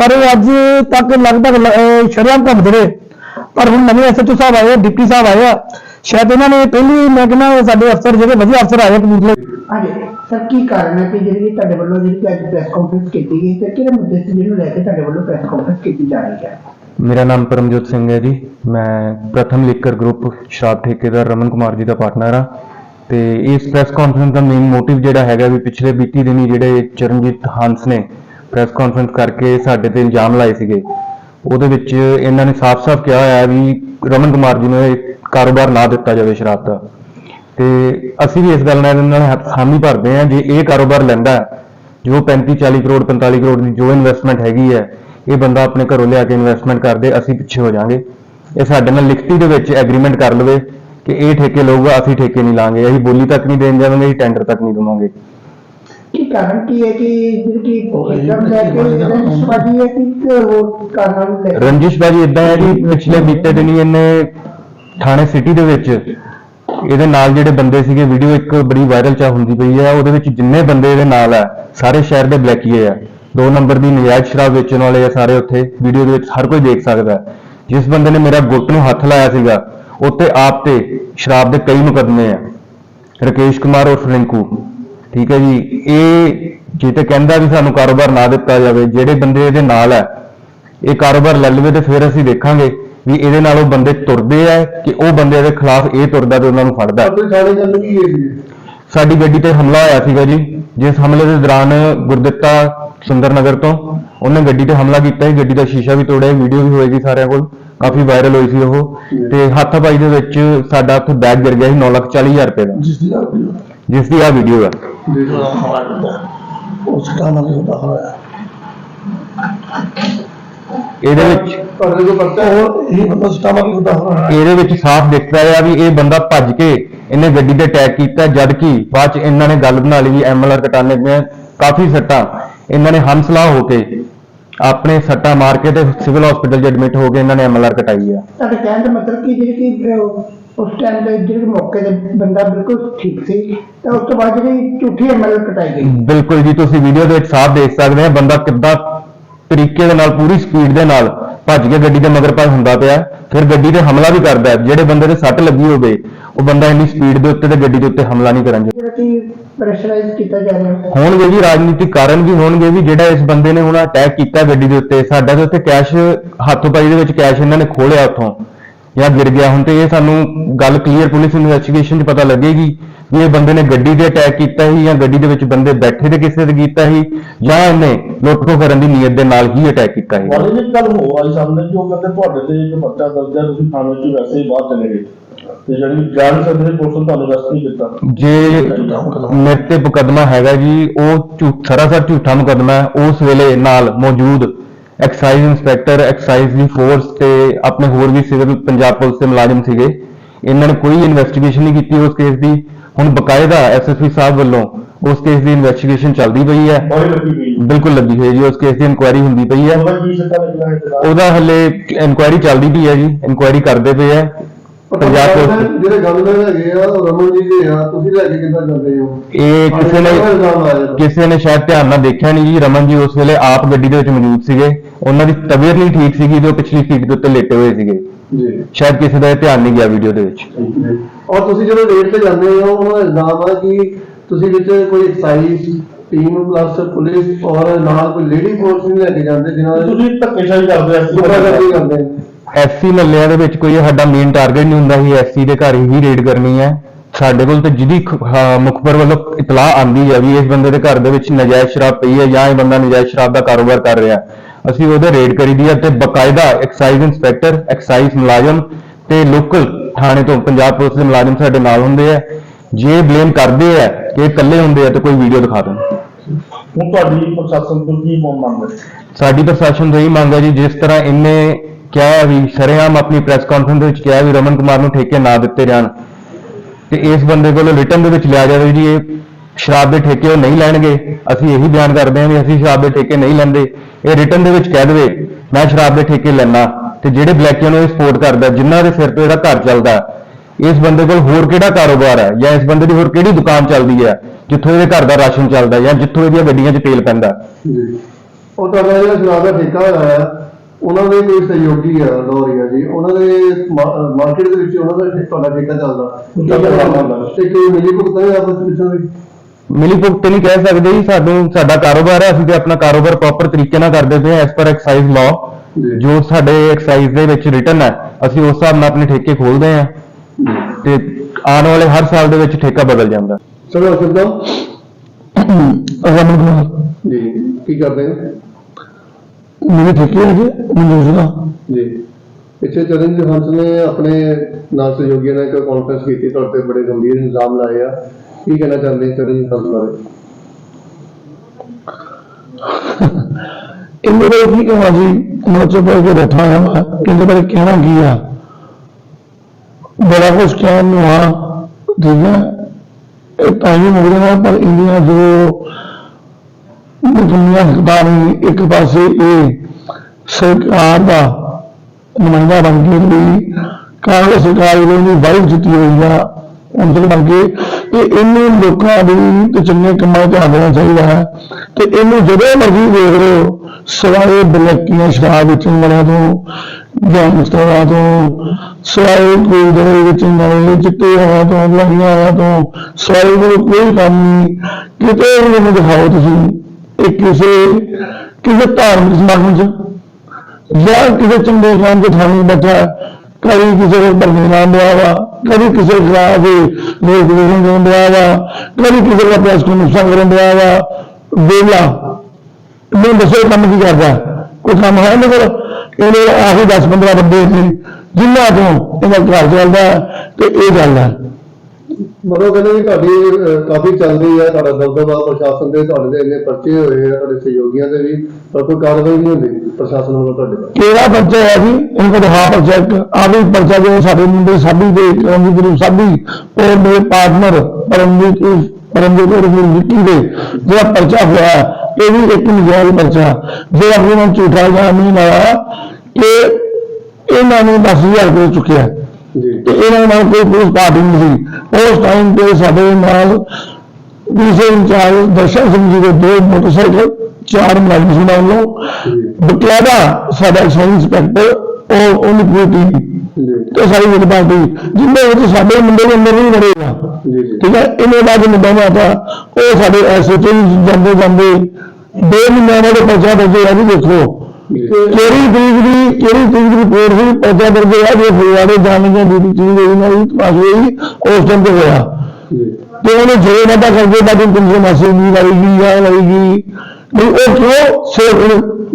ਪਰ ਇਹ ਅੱਜ ਤੱਕ ਲਗਭਗ ਸ਼ਰਿਆਮ ਘੁੰਮਦੇ ਰਹੇ। ਪਰ ਹੁਣ ਨਵੇਂ ਐਸਐਚਓ ਸਾਹਿਬ ਆਏ ਆ ਡਿਪਟੀ ਸਾਹਿਬ ਆਏ ਆ ਸ਼ਾਇਦ ਇਹਨਾਂ ਨੇ ਪਹਿਲੀ ਮੈਂ ਕਹਿੰਦਾ ਸਾਡੇ ਅਫਸਰ ਜਿਹੜੇ ਵਧੀਆ ਅਫਸਰ ਆਏ ਕਬੂਤਲੇ ਹਾਂਜੀ ਸਰ ਕੀ ਕਾਰਨ ਹੈ ਕਿ ਜਿਹੜੀ ਤੁਹਾਡੇ ਵੱਲੋਂ ਜਿਹੜੀ ਅੱਜ ਪ੍ਰੈਸ ਕਾਨਫਰੰਸ ਕੀਤੀ ਗਈ ਤੇ ਕਿਹੜੇ ਮੁੱਦੇ ਸੀ ਜਿਹਨੂੰ ਲੈ ਕੇ ਤੁਹਾਡੇ ਵੱਲੋਂ ਪ੍ਰੈਸ ਕਾਨਫਰੰਸ ਕੀਤੀ ਜਾ ਰਹੀ ਹੈ? ਮੇਰਾ ਨਾਮ ਪਰਮਜੋਤ ਸਿੰਘ ਹੈ ਜੀ। ਮੈਂ ਪ੍ਰਥਮ ਲਿਕਰ ਗਰੁੱਪ ਸ਼ਰਾਬ ਠੇਕੇਦਾਰ ਰਮਨ ਕੁਮਾਰ ਜੀ ਦਾ ਪਾਰਟਨਰ ਆ ਤੇ ਇਸ ਪ੍ਰੈਸ ਕਾਨਫਰੰਸ ਦਾ ਮੇਨ ਮੋਟਿਵ ਜਿਹੜਾ ਹੈਗਾ ਵੀ ਪਿਛਲੇ ਬੀਤੀ ਦਿਨੀ ਜਿਹੜੇ ਚਰਨਜੀਤ ਹੰਸ ਨੇ ਪ੍ਰੈਸ ਕਾਨਫਰੰਸ ਕਰਕੇ ਸਾਡੇ ਤੇ ਇਲਜ਼ਾਮ ਲਾਏ ਸੀਗੇ। ਉਹਦੇ ਵਿੱਚ ਇਹਨਾਂ ਨੇ ਸਾਫ਼-ਸਾਫ਼ ਕਿਹਾ ਹੋਇਆ ਹੈ ਵੀ ਰਮਨ ਕੁਮਾਰ ਜੀ ਨੂੰ ਇਹ ਕਾਰੋਬਾਰ ਨਾ ਦਿੱਤਾ ਜਾਵੇ ਸ਼ਰਾਬ ਦਾ। ਤੇ ਅਸੀਂ ਵੀ ਇਸ ਗੱਲ ਨਾਲ ਇਹਨਾਂ ਨਾਲ ਹੱਥ- ਹਾਮੀ ਭਰਦੇ ਹਾਂ, ਜੇ ਇਹ ਕਾਰੋਬਾਰ ਲੈਂਦਾ ਜੋ 35 40 ਕਰੋੜ 45 ਕਰੋੜ ਦੀ ਜੋ ਇਨਵੈਸਟਮੈਂਟ ਹੈਗੀ ਹੈ, ਇਹ ਬੰਦਾ ਆਪਣੇ ਘਰੋਂ ਲਿਆ ਕੇ ਇਨਵੈਸਟਮੈਂਟ ਕਰਦੇ, ਅਸੀਂ ਪਿੱਛੇ ਹੋ ਜਾਾਂਗੇ ਇਹ ਸਾਡੇ ਨਾਲ ਲਿਖਤੀ ਦੇ ਵਿੱਚ ਐਗਰੀਮੈਂਟ ਕਰ ਲਵੇ ਕਿ ਇਹ ਠੇਕੇ ਲਊਗਾ, ਅਸੀਂ ਠੇਕੇ ਨਹੀਂ ਲਾਂਗੇ, ਅਸੀਂ ਬੋਲੀ ਤੱਕ ਨਹੀਂ ਦੇਣ ਜਾਵਾਂਗੇ, ਅਸੀਂ ਟੈਂਡਰ ਤੱਕ ਨਹੀਂ ਦਵਾਂਗੇ। ਕੀ ਕਾਰਨ ਕੀ ਹੈ ਕਿ ਜਿਹੜੀ ਕਿ ਇੱਕਦਮ ਲੈ ਕੇ ਰੰਜਿਸ਼ਬਾਜੀ ਹੈ ਕਿ ਹੋਰ ਕਾਰਨ ਲੈ ਕੇ ਰੰਜਿਸ਼ ਬਾਜੀ ਇਦਾਂ ਹੈ ਜੀ ਪਿਛਲੇ ਬੀਤੇ ਦਿਨੀ ਇਹਨੇ ਥਾਣੇ ਸਿਟੀ ਦੇ ਵਿੱਚ ਇਹਦੇ ਨਾਲ ਜਿਹੜੇ ਬੰਦੇ ਸੀਗੇ ਵੀਡੀਓ ਇੱਕ ਬੜੀ ਵਾਇਰਲ ਚਾ ਹੁੰਦੀ ਪਈ ਹੈ। ਉਹਦੇ ਵਿੱਚ ਜਿੰਨੇ ਬੰਦੇ ਇਹਦੇ ਨਾਲ ਆ ਸਾਰੇ ਸ਼ਹਿਰ ਦੇ ਬਲੈਕੀਏ ਆ। ਦੋ ਨੰਬਰ ਦੀ ਨਜਾਇਜ਼ ਸ਼ਰਾਬ ਵੇਚਣ ਵਾਲੇ ਆ ਸਾਰੇ ਉੱਥੇ। ਵੀਡੀਓ ਦੇ ਵਿੱਚ ਹਰ ਕੋਈ ਦੇਖ ਸਕਦਾ। ਹੈ। ਜਿਸ ਬੰਦੇ ਨੇ ਮੇਰਾ ਗੁੱਟ ਨੂੰ ਹੱਥ ਲਾਇਆ ਸੀਗਾ ਉੱਤੇ ਆਪ ਤੇ ਸ਼ਰਾਬ ਦੇ ਕਈ ਮੁਕੱਦਮੇ ਆ। ਰਕੇਸ਼ ਕੁਮਾਰ ਉਰਫ ਰਿੰਕੂ। ਠੀਕ ਹੈ ਜੀ ਇਹ ਜੇ ਤੇ ਕਹਿੰਦਾ ਵੀ ਸਾਨੂੰ ਕਾਰੋਬਾਰ ਨਾ ਦਿੱਤਾ ਜਾਵੇ ਜਿਹੜੇ ਬੰਦੇ ਇਹਦੇ ਨਾਲ ਹੈ ਇਹ ਕਾਰੋਬਾਰ ਲੈ ਲਵੇ ਤੇ ਫਿਰ ਅਸੀਂ ਦੇਖਾਂਗੇ ਵੀ ਇਹਦੇ ਨਾਲ ਉਹ ਬੰਦੇ ਤੁਰਦੇ ਆ ਕਿ ਉਹ ਬੰਦੇ ਦੇ ਖਿਲਾਫ ਇਹ ਤੁਰਦਾ ਤੇ ਉਹਨਾਂ ਨੂੰ ਫੜਦਾ। ਹੈ। ਆਪਣੇ ਥਾਣੇ ਗੱਲ ਕੀ ਹੈ ਜੀ? ਸਾਡੀ ਗੱਡੀ ਤੇ ਹਮਲਾ ਹੋਇਆ ਸੀਗਾ ਜੀ ਜਿਸ ਹਮਲੇ ਦੇ ਦੌਰਾਨ ਗੁਰਦਿੱਤਾ ਸੁੰਦਰ ਨਗਰ ਤੋਂ ਉਹਨੇ ਗੱਡੀ ਤੇ ਹਮਲਾ ਕੀਤਾ ਸੀ ਗੱਡੀ ਦਾ ਸ਼ੀਸ਼ਾ ਵੀ ਤੋੜਿਆ ਵੀਡੀਓ ਵੀ ਹੋਏਗੀ ਸਾਰਿਆਂ ਕੋਲ ਕਾਫੀ ਵਾਇਰਲ ਹੋਈ ਸੀ ਉਹ ਤੇ ਹੱਥ-ਪਾਈ ਦੇ ਵਿੱਚ ਸਾਡਾ ਉੱਥੇ ਬੈਗ ਗਿਰ ਗਿਆ ਸੀ 940000 ਰੁਪਏ ਦਾ। ਜਿਸ ਦੀ ਆਪ ਜਿਸ ਦੀ ਆ ਵੀਡੀਓ ਹੈ ਦੇਖਣਾ ਹਮਾਰਾ ਉਸ ਦਾ ਨਾਮ ਹੁੰਦਾ ਹੋਇਆ। ਇਹਦੇ ਵਿੱਚ? ਤੁਹਾਡੇ ਕੋਲ ਪਤਾ ਹੋਰ ਇਹ ਬੰਦਾ ਸਟਾਮਾ ਵੀ ਹੁੰਦਾ ਹੋਣਾ ਇਹਦੇ ਵਿੱਚ ਸਾਫ਼ ਦਿਖਦਾ ਆ ਵੀ ਇਹ ਬੰਦਾ ਭੱਜ ਕੇ ਇਹਨੇ ਗੱਡੀ ਤੇ ਅਟੈਕ ਕੀਤਾ ਜਦ ਕਿ ਬਾਅਦ ਚ ਇਹਨਾਂ ਨੇ ਗੱਲ ਬਣਾ ਲਈ ਵੀ ਐਮਐਲਆਰ ਕਟਾਣੇ ਦੀਆਂ ਕਾਫੀ ਸੱਟਾਂ। ਇਹਨਾਂ ਨੇ ਹਮਸਲਾ ਹੋ ਕੇ ਆਪਣੇ ਸੱਟਾਂ ਮਾਰ ਕੇ ਤੇ ਸਿਵਲ ਹਸਪੀਟਲ 'ਚ ਐਡਮਿਟ ਹੋ ਕੇ ਇਹਨਾਂ ਨੇ ਐਮਐਲਆਰ ਕਟਾਈ ਆ। ਤੁਹਾਡੇ ਕਹਿਣ ਦਾ ਮਤਲਬ ਕਿ ਜਿਹੜੀ ਕਿ ਉਸ ਟਾਈਮ ਦੇ ਜਿਹੜੇ ਮੌਕੇ ਦੇ ਬੰਦਾ ਬਿਲਕੁਲ ਠੀਕ ਸੀ ਤਾਂ ਉਸ ਤੋਂ ਬਾਅਦ ਜਿਹੜੀ ਝੂਠੀ ਐਮਐਲ ਕਟਾਈ ਗਈ। ਬਿਲਕੁਲ ਜੀ ਤੁਸੀਂ ਵੀਡੀਓ ਦੇ ਵਿੱਚ ਸਾਫ਼ ਦੇਖ ਸਕਦੇ ਆ ਬੰਦਾ ਕਿੱਦਾਂ ਤਰੀਕੇ ਦੇ ਨਾਲ ਪੂਰੀ ਸਪੀਡ ਦੇ ਨਾਲ ਭੱਜ ਕੇ ਗੱਡੀ ਦੇ ਮਗਰ ਪਾ ਹੁੰਦਾ ਪਿਆ ਫਿਰ ਗੱਡੀ ਤੇ ਹਮਲਾ ਵੀ ਕਰਦਾ ਹੈ। ਜਿਹੜੇ ਬੰਦੇ ਦੇ ਸੱਟ ਲੱਗੀ ਹੋਵੇ ਉਹ ਬੰਦਾ ਇੰਨੀ ਸਪੀਡ ਦੇ ਉੱਤੇ ਤੇ ਗੱਡੀ ਦੇ ਉੱਤੇ ਹਮਲਾ ਨਹੀਂ ਕਰਨ ਜਿਹੜਾ ਕਿ ਪ੍ਰੈਸ਼ਰਾਈਜ਼ ਕੀਤਾ ਜਾ ਰਿਹਾ। ਹੈ ਹੋਣਗੇ ਜੀ ਰਾਜਨੀਤਿਕ ਕਾਰਨ ਵੀ ਹੋਣਗੇ ਵੀ ਜਿਹੜਾ ਇਸ ਬੰਦੇ ਨੇ ਹੁਣ ਅਟੈਕ ਕੀਤਾ ਗੱਡੀ ਦੇ ਉੱਤੇ ਸਾਡਾ ਤਾਂ ਉੱਥੇ ਕੈਸ਼ ਹੱਥੋਂ ਪਾਈ ਦੇ ਵਿੱਚ ਕੈਸ਼ ਇਹਨਾਂ ਨੇ ਖੋਲਿਆ ਉੱਥੋਂ। ਜਾਂ ਗਿਰ ਗਿਆ ਹੁਣ ਤੇ ਇਹ ਸਾਨੂੰ ਗੱਲ ਕਲੀਅਰ ਪੁਲਿਸ ਇਨਵੈਸਟੀਗੇਸ਼ਨ 'ਚ ਪਤਾ ਲੱਗੇਗੀ ਵੀ ਇਹ ਬੰਦੇ ਨੇ ਗੱਡੀ ਤੇ ਅਟੈਕ ਕੀਤਾ ਸੀ ਜਾਂ ਗੱਡੀ ਦੇ ਵਿੱਚ ਬੰਦੇ ਬੈਠੇ ਤੇ ਕਿਸੇ ਤੇ ਕੀਤਾ ਸੀ ਜਾਂ ਇਹਨੇ ਲੁੱਟ ਖੋਹ ਕਰਨ ਦੀ ਨੀਅਤ ਦੇ ਨਾਲ ਹੀ ਅਟੈਕ ਕੀਤਾ ਸੀ। ਵਾਲੇ ਜੀ ਗੱਲ ਹੋ ਆਈ ਸਾਹਮਣੇ ਉਹ ਕਹਿੰਦੇ ਤੁਹਾਡੇ ਤੇ ਇੱਕ ਪਰਚਾ ਦਰਜ ਹੈ ਤੁਸੀਂ ਥਾਣੇ 'ਚ ਵੈਸੇ ਹੀ ਬਾਹਰ ਚਲੇ ਗਏ। ਤੇ ਜਿਹੜੀ ਜਾਣ ਸਕਦੇ ਪੁਲਿਸ ਨੇ ਤੁਹਾਨੂੰ ਅਰੈਸਟ ਨਹੀਂ ਕੀਤਾ। ਜੇ ਮੇਰੇ ਤੇ ਮੁਕੱਦਮਾ ਹੈਗਾ ਜੀ ਉਹ ਝੂਠ ਸਰਾਸਰ ਝੂਠਾ ਮੁਕੱਦਮਾ ਹੈ ਉਸ ਵੇਲੇ ਨਾਲ ਮੌਜੂਦ ਐਕਸਾਈਜ਼ ਇੰਸਪੈਕਟਰ ਐਕਸਾਈਜ਼ ਦੀ ਫੋਰਸ ਤੇ ਆਪਣੇ ਹੋਰ ਵੀ ਸਿਵਲ ਪੰਜਾਬ ਪੁਲਿਸ ਦੇ ਮੁਲਾਜ਼ਮ ਸੀਗੇ। ਇਹਨਾਂ ਨੇ ਕੋਈ ਇਨਵੈਸਟੀਗੇਸ਼ਨ ਨਹੀਂ ਕੀਤੀ ਉਸ ਕੇਸ ਦੀ। ਹੁਣ ਬਕਾਇਦਾ ਐਸਐਸਪੀ ਸਾਹਿਬ ਵੱਲੋਂ ਉਸ ਕੇਸ ਦੀ ਇਨਵੈਸਟੀਗੇਸ਼ਨ ਚੱਲਦੀ ਪਈ ਹੈ। ਬਿਲਕੁਲ ਲੱਗੀ ਹੋਈ ਜੀ ਉਸ ਕੇਸ ਦੀ ਇਨਕੁਆਇਰੀ ਹੁੰਦੀ ਪਈ ਹੈ? ਉਹਦਾ ਹਲੇ ਇਨਕੁਆਇਰੀ ਚੱਲਦੀ ਪਈ ਹੈ ਜੀ। ਇਨਕੁਆਇਰੀ ਕਰਦੇ ਪਏ ਹੈ। ਪੰਜਾਬ ਪੁਲਿਸ ਜਿਹੜੇ ਗਨਮੈਨ ਹੈਗੇ ਆ ਉਹ ਰਮਨ ਜੀ ਦੇ ਆ ਤੁਸੀਂ ਲੈ ਕੇ ਕਿੱਦਾਂ ਜਾਂਦੇ ਹੋ? ਇਹ ਕਿਸੇ ਨੇ। ਕਿਸੇ ਨੇ ਸ਼ਾਇਦ ਧਿਆਨ ਨਾਲ ਦੇਖਿਆ ਨਹੀਂ ਜੀ ਰਮਨ ਜੀ ਉਸ ਵੇਲੇ ਆਪ ਗੱਡੀ ਦੇ ਵਿੱਚ ਮੌਜੂਦ ਸੀਗੇ। ਉਹਨਾਂ ਦੀ ਤਬੀਅਤ ਨਹੀਂ ਠੀਕ ਸੀਗੀ ਤੇ ਉਹ ਪਿਛਲੀ ਸੀਟ ਦੇ ਉੱਤੇ ਲੇਟੇ ਹੋਏ ਸੀਗੇ। ਜੀ। ਸ਼ਾਇਦ ਕਿਸੇ ਦਾ ਧਿਆਨ ਨਹੀਂ ਗਿਆ ਵੀਡੀਓ ਦੇ ਵਿੱਚ। ਔਰ ਤੁਸੀਂ ਜਦੋਂ ਰੇਟ ਤੇ ਜਾਂਦੇ ਹੋ ਉਹਨਾਂ ਦਾ ਇਲਜ਼ਾਮ ਆ ਕਿ ਤੁਸੀਂ ਵਿੱਚ ਕੋਈ ਐਕਸਾਈਜ਼ ਟੀਮ ਪਲੱਸ ਪੁਲਿਸ ਔਰ ਨਾਲ ਕੋਈ ਲੇਡੀ ਫੋਰਸ ਨਹੀਂ ਲੈ ਕੇ ਜਾਂਦੇ ਜਿਨ੍ਹਾਂ ਦੇ ਤੁਸੀਂ ਧੱਕੇਸ਼ਾਹੀ ਕਰਦੇ ਐਸੀ ਗੁੰਡਾਗਰਦੀ ਕਰਦੇ ਐਸਸੀ ਮਹੱਲਿਆਂ ਦੇ ਵਿੱਚ ਕੋਈ ਸਾਡਾ ਮੇਨ ਟਾਰਗੇਟ ਨਹੀਂ ਹੁੰਦਾ ਸੀ। ਐਸਸੀ ਦੇ ਘਰ ਹੀ ਰੇਡ ਕਰਨੀ ਹੈ। ਸਾਡੇ ਕੋਲ ਤੇ ਜਿਹਦੀ ਹਾਂ, ਮੁਖਬਰ ਵੱਲੋਂ ਇਤਲਾਹ ਆਂਦੀ ਹੈ ਵੀ ਇਸ ਬੰਦੇ ਦੇ ਘਰ ਦੇ ਵਿੱਚ ਨਜਾਇਜ਼ ਸ਼ਰਾਬ ਪਈ ਹੈ ਜਾਂ ਇਹ ਬੰਦਾ ਨਜਾਇਜ਼ ਸ਼ਰਾਬ ਦਾ ਕਾਰੋਬਾਰ ਕਰ ਰਿਹਾ। ਹੈ। ਅਸੀਂ ਉਹਦੇ ਰੇਡ ਕਰੀਦੀ ਹੈ ਤੇ ਬਕਾਇਦਾ ਐਕਸਾਈਜ਼ ਇੰਸਪੈਕਟਰ ਐਕਸਾਈਜ਼ ਮੁਲਾਜ਼ਮ ਤੇ ਲੋਕਲ ਥਾਣੇ ਤੋਂ ਪੰਜਾਬ ਪੁਲਿਸ ਦੇ ਮੁਲਾਜ਼ਮ ਸਾਡੇ ਨਾਲ ਹੁੰਦੇ ਆ। ਜੇ ਬਲੇਮ ਕਰਦੇ ਆ ਕਿ ਇਕੱਲੇ ਹੁੰਦੇ ਆ ਤੇ ਕੋਈ ਵੀਡੀਓ ਦਿਖਾ ਦੇਣ ਹੁਣ ਤੁਹਾਡੀ ਪ੍ਰਸ਼ਾਸਨ ਤੋਂ ਕੀ ਮੰਗ ਹੈ? ਸਾਡੀ ਪ੍ਰਸ਼ਾਸਨ ਤੋਂ ਇਹ ਮੰਗ ਹੈ ਜੀ, ਜਿਸ ਤਰ੍ਹਾਂ ਇਹਨੇ ਕਿਹਾ ਵੀ ਸ਼ਰੇਆਮ ਆਪਣੀ ਪ੍ਰੈਸ ਕਾਨਫਰੰਸ ਦੇ ਵਿੱਚ ਕਿਹਾ ਵੀ ਰਮਨ ਕੁਮਾਰ ਨੂੰ ਠੇਕੇ ਨਾ ਦਿੱਤੇ ਜਾਣ। ਤੇ ਇਸ ਬੰਦੇ ਕੋਲੋਂ ਰਿਟਰਨ ਦੇ ਵਿੱਚ ਲਿਆ ਜਾਵੇ ਜੀ, ਇਹ ਸ਼ਰਾਬ ਦੇ ਠੇਕੇ ਉਹ ਨਹੀਂ ਲੈਣਗੇ। ਅਸੀਂ ਇਹੀ ਬਿਆਨ ਕਰਦੇ ਹਾਂ ਵੀ ਅਸੀਂ ਸ਼ਰਾਬ ਦੇ ਠੇਕੇ ਨਹੀਂ ਲੈਂਦੇ। ਇਹ ਰਿਟਰਨ ਦੇ ਵਿੱਚ ਕਹਿ ਦੇਵੇ, ਮੈਂ ਸ਼ਰਾਬ ਦੇ ਠੇਕੇ ਲੈਣਾ ਤੇ ਜਿਹੜੇ ਬਲੈਕੀਆਂ ਨੂੰ ਇਹ ਸਪੋਰਟ ਕਰਦਾ, ਜਿਨ੍ਹਾਂ ਦੇ ਸਿਰ ਤੇ ਇਹਦਾ ਘਰ ਚੱਲਦਾ ਇਸ ਬੰਦੇ ਕੋਲ ਹੋਰ ਕਿਹੜਾ ਕਾਰੋਬਾਰ ਹੈ? ਜਾਂ ਇਸ ਬੰਦੇ ਦੀ ਹੋਰ ਕਿਹੜੀ ਦੁਕਾਨ ਚੱਲਦੀ ਹੈ? ਜਿੱਥੋਂ ਇਹਦੇ ਘਰ ਦਾ ਰਾਸ਼ਨ ਚੱਲਦਾ ਜਾਂ ਜਿੱਥੋਂ ਇਹਦੀਆਂ ਗੱਡੀਆਂ 'ਚ ਤੇਲ ਪੈਂਦਾ? ਜੀ। ਉਹ ਤੁਹਾਡਾ ਜਿਹੜਾ ਸ਼ਰਾਬ ਦਾ ਠੇਕਾ ਹੋਇਆ ਆ ਉਹਨਾਂ ਦੇ ਕੋਈ ਸਹਿਯੋਗੀ ਆ ਲੋਰੀਆ ਜੀ। ਉਹਨਾਂ ਦੇ ਮਾਰਕੀਟ ਦੇ ਵਿੱਚ ਉਹਨਾਂ ਦਾ ਤੁਹਾਡਾ ਠੇਕਾ ਚੱਲਦਾ। ਤੇ ਕੋਈ ਮਿਲੀ ਭੁਗਤਾਨ ਹੈ ਆਪਸ ਵਿੱਚ ਵੀ ਮਿਲੀ ਭੁਗਤ ਨਹੀਂ ਕਹਿ ਸਕਦੇ ਜੀ ਸਾਨੂੰ ਸਾਡਾ ਕਾਰੋਬਾਰ ਹੈ ਅਸੀਂ ਤੇ ਆਪਣਾ ਕਾਰੋਬਾਰ ਪ੍ਰੋਪਰ ਤਰੀਕੇ ਨਾਲ ਕਰਦੇ ਪਏ ਐਸ ਪਰ ਐਕਸਾਈਜ਼। ਲਾਅ ਜੋ। ਸਾਡੇ ਐਕਸਾਈਜ਼ ਦੇ ਵਿੱਚ ਰਿਟਨ ਹੈ ਅਸੀਂ ਉਸ ਹਿਸਾਬ ਨਾਲ ਆਪਣੇ ਠੇਕੇ ਖੋਲਦੇ ਹਾਂ। ਤੇ ਆਉਣ ਵਾਲੇ ਹਰ ਸਾਲ ਦੇ ਵਿੱਚ ਠੇਕਾ ਬਦਲ ਜਾਂਦਾ। ਚਲੋ ਅਸ਼ੋਕ ਰਮਨ ਕੁਮਾਰ ਜੀ ਕੀ ਕਰਦੇ ਹੋ ਮੇਰੇ ਠੇਕੇ ਹੈ ਜੀ ਮਨਜੂਰ ਦਾ ਜੀ। ਪਿੱਛੇ ਚਰਨਜੀਤ ਹੰਸ ਨੇ ਆਪਣੇ ਨਾਲ ਸਹਿਯੋਗੀਆਂ ਨਾਲ ਇੱਕ ਕਾਨਫਰੰਸ ਕੀਤੀ ਤੁਹਾਡੇ ਤੇ ਬੜੇ ਗੰਭੀਰ ਇਲਜ਼ਾਮ ਲਾਏ ਆ। ਕੀ ਕਹਿਣਾ ਚਾਹੁੰਦੇ ਹੋ ਚਰਨਜੀਤ ਹੰਸ ਬਾਰੇ? ਇਹਦੇ ਬਾਰੇ ਕੀ ਕਹਾਂ ਜੀ ਮੈਂ ਚੁੱਪ ਕਰਕੇ ਬੈਠਾ ਹਾਂ ਮੈਂ ਇਹਦੇ ਬਾਰੇ ਕਹਿਣਾ ਕੀ ਆ? ਬੜਾ ਕੁਛ ਕਹਿਣ ਨੂੰ ਆ ਠੀਕ ਹੈ। ਇਹ ਤਾਂ ਹੀ ਮੁਗਰੇ ਨਾਲ ਪਰ ਇੰਡੀਆ ਜੋ ਦੁਨੀਆ ਹਕਦਾਰੀ ਇੱਕ ਪਾਸੇ ਇਹ ਸਰਕਾਰ ਦਾ ਨੁਮਾਇੰਦਾ ਬਣ ਕੇ ਵੀ ਕਾਂਗਰਸ ਸਰਕਾਰ ਦੀ ਵਾਈਫ ਜਿੱਤੀ ਹੋਈ ਆ। ਅੰਦਰ ਬਣ ਕੇ ਇਹ ਇਹਨੂੰ ਲੋਕਾਂ ਦੀ ਤੇ ਚੰਗੇ ਕੰਮਾਂ 'ਚ ਧਿਆਨ ਚਾਹੀਦਾ ਹੈ ਤੇ ਇਹਨੂੰ ਜਦੋਂ ਮਰਜ਼ੀ ਦੇਖ ਰਹੇ ਹੋ ਸਿਵਾਏ ਬਲੈਕੀਆਂ ਸ਼ਰਾਬ ਵੇਚਣ ਵਾਲਿਆਂ ਤੋਂ ਗੈਂਗਸਟਰਾਂ ਤੋਂ, ਸਿਵਾਏ ਕੋਈ ਦੇ ਵਿੱਚ ਨਵੇਂ ਚਿੱਟੇ ਹਵਾ ਤੋਂ ਲੰਗੀਆਂ ਹਵਾ ਤੋਂ, ਸਵਾਏ ਨੂੰ ਕੋਈ ਕੰਮ ਨਹੀਂ, ਕਿਤੇ ਵੀ ਮੈਨੂੰ ਦਿਖਾਓ ਤੁਸੀਂ, ਇਹ ਕਿਸੇ ਕਿਸੇ ਧਾਰਮਿਕ ਸਮਾਗਮ 'ਚ ਜਾਂ ਕਿਸੇ ਚੰਗੇ ਕੰਮ ਦੇ ਥਾਣੇ ਬੈਠਾ ਕਦੀ ਕਿਸੇ ਦੇ ਬੰਦੇ ਨਾਮ ਲਿਆ ਵਾ ਕਦੀ ਕਿਸੇ ਖਿਲਾਫ ਲੋਕ ਵਿਰੋਧ ਕਰਨ ਲਿਆ ਵਾ, ਕਦੀ ਕਿਸੇ ਦਾ ਪ੍ਰੈਸ ਨੂੰ ਕਰਨ ਲਿਆ ਵਾ। ਵੇਲਾ, ਮੈਂ ਦੱਸੋ ਇਹ ਕੰਮ ਕੀ ਕਰਦਾ? ਕੋਈ ਕੰਮ ਹੈ ਮਗਰ ਇਹਨੇ ਆਹੀ 10 15 ਬੰਦੇ ਨੇ, ਜਿਨ੍ਹਾਂ ਤੋਂ ਇਹਦਾ ਘਰ ਚੱਲਦਾ ਹੈ ਤੇ ਇਹ ਗੱਲ ਹੈ। ਮਤਲਬ ਕਹਿੰਦੇ ਵੀ ਤੁਹਾਡੀ ਕਾਫੀ ਚੱਲ ਰਹੀ ਹੈ, ਤੁਹਾਡਾ ਦਬਦਬਾ ਪ੍ਰਸ਼ਾਸਨ ਦੇ ਤੁਹਾਡੇ ਦੇ ਇੰਨੇ ਪਰਚੇ ਹੋਏ ਆ, ਤੁਹਾਡੇ ਸਹਿਯੋਗੀਆਂ ਦੇ ਵੀ, ਪਰ ਕੋਈ ਕਾਰਵਾਈ ਨਹੀਂ ਹੁੰਦੀ ਪ੍ਰਸ਼ਾਸਨ ਵੱਲੋਂ ਤੁਹਾਡੇ ਤੇ ਕਿਹੜਾ ਬੱਚਾ ਹੈ ਜੀ? ਇਹਨਾਂ ਕੋਲ ਹਾਂ ਬੱਚਾ ਆ ਵੀ ਬੱਚਾ ਜੋ ਸਾਡੇ ਮੁੰਡੇ ਸਾਬੀ ਦੇ ਰਣਜੀਤ ਗੁਰੂ ਸਾਬੀ ਉਹ ਮੇਰੇ ਪਾਰਟਨਰ ਪਰਮਜੀਤ ਪਰਮਜੀਤ ਔਰ ਵਿੱਕੀ ਦੇ ਜਿਹੜਾ ਪਰਚਾ ਹੋਇਆ, ਇਹ ਵੀ ਇੱਕ ਨਜਾਇਜ਼ ਪਰਚਾ। ਜਿਹੜਾ ਉਹਨਾਂ ਝੂਠਾ ਇਲਜ਼ਾਮ ਨਹੀਂ ਲਾਇਆ ਕਿ ਇਹਨਾਂ ਨੇ 10000 ਰੁਪਏ ਚੁੱਕਿਆ। ਤੇ ਇਹਨਾਂ ਨਾਲ ਕੋਈ ਪੁਲਿਸ ਪਾਰਟੀ ਨਹੀਂ ਸੀ। ਉਸ ਟਾਈਮ ਤੇ ਸਾਡੇ ਨਾਲ ਦੂਸਰੇ ਇੰਚਾਰਜ ਦਰਸ਼ਨ ਸਿੰਘ ਜੀ ਦੇ ਦੋ ਮੋਟਰਸਾਈਕਲ ਚਾਰ ਮੁਲਾਜ਼ਮ ਸੀ ਨਾਲ ਨੂੰ ਬਕਾਇਦਾ ਸਾਡਾ ਐਕਸਾਈਜ਼ ਇੰਸਪੈਕਟਰ ਉਹ ਉਹਨੂੰ ਪੂਰੀ ਟੀਮ ਤੇ ਸਾਰੀ ਮੇਰੀ ਪਾਰਟੀ ਜਿੰਨੇ ਵਿੱਚ ਸਾਡੇ ਮੁੰਡੇ ਦੇ ਅੰਦਰ ਨਹੀਂ ਵੜੇਗਾ ਠੀਕ ਹੈ? ਇਹਨੇ ਬਾਅਦ ਮੁੰਡਾ ਨਾ ਤਾਂ ਉਹ ਸਾਡੇ ਐਸਓਟੀ ਜਾਂਦੇ ਜਾਂਦੇ ਦੋ ਮਹੀਨਿਆਂ ਦੇ ਪਰਚਾ ਦਰਜ ਆ ਜੀ ਦੇਖੋ। ਕਿਹੜੀ ਤਰੀਕ ਦੀ ਕਿਹੜੀ ਤਰੀਕ ਦੀ ਰਿਪੋਰਟ ਸੀ ਪਰਚਾ ਦਰਜ ਆ ਜੇ ਫਗਵਾੜੇ ਜਾਣ ਦੀ ਡਿਊਟੀ ਚੀਜ਼ ਹੋਈ ਨਾ ਜੀ ਤਮਾਸ਼ ਹੋਈ ਉਸ ਟਾਈਮ ਤੇ ਹੋਇਆ। ਤੇ ਉਹਨੇ ਜਿਹੜੇ ਵਾਦਾ ਕਰਦੇ ਬਾਅਦ ਵਿੱਚ ਤੁਮਸੇ ਮਾਸੀ ਨਹੀਂ ਲਾਏਗੀ ਜਾਂ ਲਾਏਗੀ ਨਹੀਂ ਉਹ ਕਿਉਂ ਸੇਫ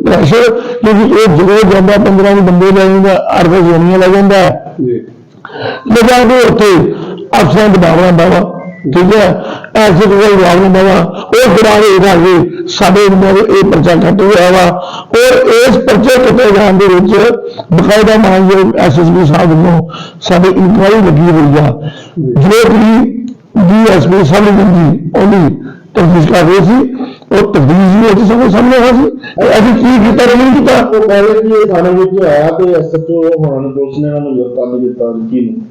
ਪ੍ਰੈਸ਼ਰ ਕਿਉਂਕਿ ਇਹ ਜਦੋਂ ਜਾਂਦਾ 15 ਦੇ ਬੰਦੇ ਲੈ ਜਾਂਦਾ ਅਰਧ ਜਣੀਆਂ ਲੈ ਜਾਂਦਾ। ਹੈ ਲਗਾ ਕੇ ਉੱਥੇ ਅਫਸਰਾਂ ਦੇ ਬਾਬਾ ਬਾਬਾ ਠੀਕ ਹੈ? ਐਸੇ ਕੋਈ ਬਾਬਾ ਬਾਬਾ ਉਹ ਗਿਰਾਵੇ ਉਠਾ ਕੇ ਸਾਡੇ ਅੰਦਰ ਇਹ ਪਰਚਾ ਕੱਟ ਹੋਇਆ ਵਾ। ਔਰ ਇਸ ਪਰਚੇ ਕੱਟੇ ਜਾਣ ਦੇ ਵਿੱਚ ਬਕਾਇਦਾ ਮਾਨਯੋਗ ਐਸਐਸਪੀ ਸਾਹਿਬ ਵੱਲੋਂ ਸਾਡੀ ਇਨਕੁਆਇਰੀ ਲੱਗੀ ਹੋਈ ਆ। ਜੋ ਕਿ ਡੀਐਸਪੀ ਸਾਹਿਬ ਨੇ ਜੀ ਉਹਦੀ ਤਫਤੀਸ਼ ਕਰ ਰਹੀ ਸੀ ਉਹ ਤਫਤੀਸ਼ ਵੀ ਉਹਦੇ ਸਾਹਮਣੇ ਸਾਹਮਣੇ ਹੋਇਆ ਸੀ। ਤੇ ਅਸੀਂ ਕੀ ਕੀਤਾ ਨਹੀਂ ਕੀਤਾ? ਉਹ ਕਹਿੰਦੇ ਕਿ ਇਹ ਥਾਣੇ ਵਿੱਚ ਆਇਆ ਤੇ ਐਸਐਚਓ ਹੁਣ ਪੁਲਿਸ ਨੇ ਇਹਨਾਂ ਨੂੰ ਗ੍ਰਿਫਤਾਰ ਨਹੀਂ ਕੀਤਾ ਰਿੱਕੀ ਨੂੰ?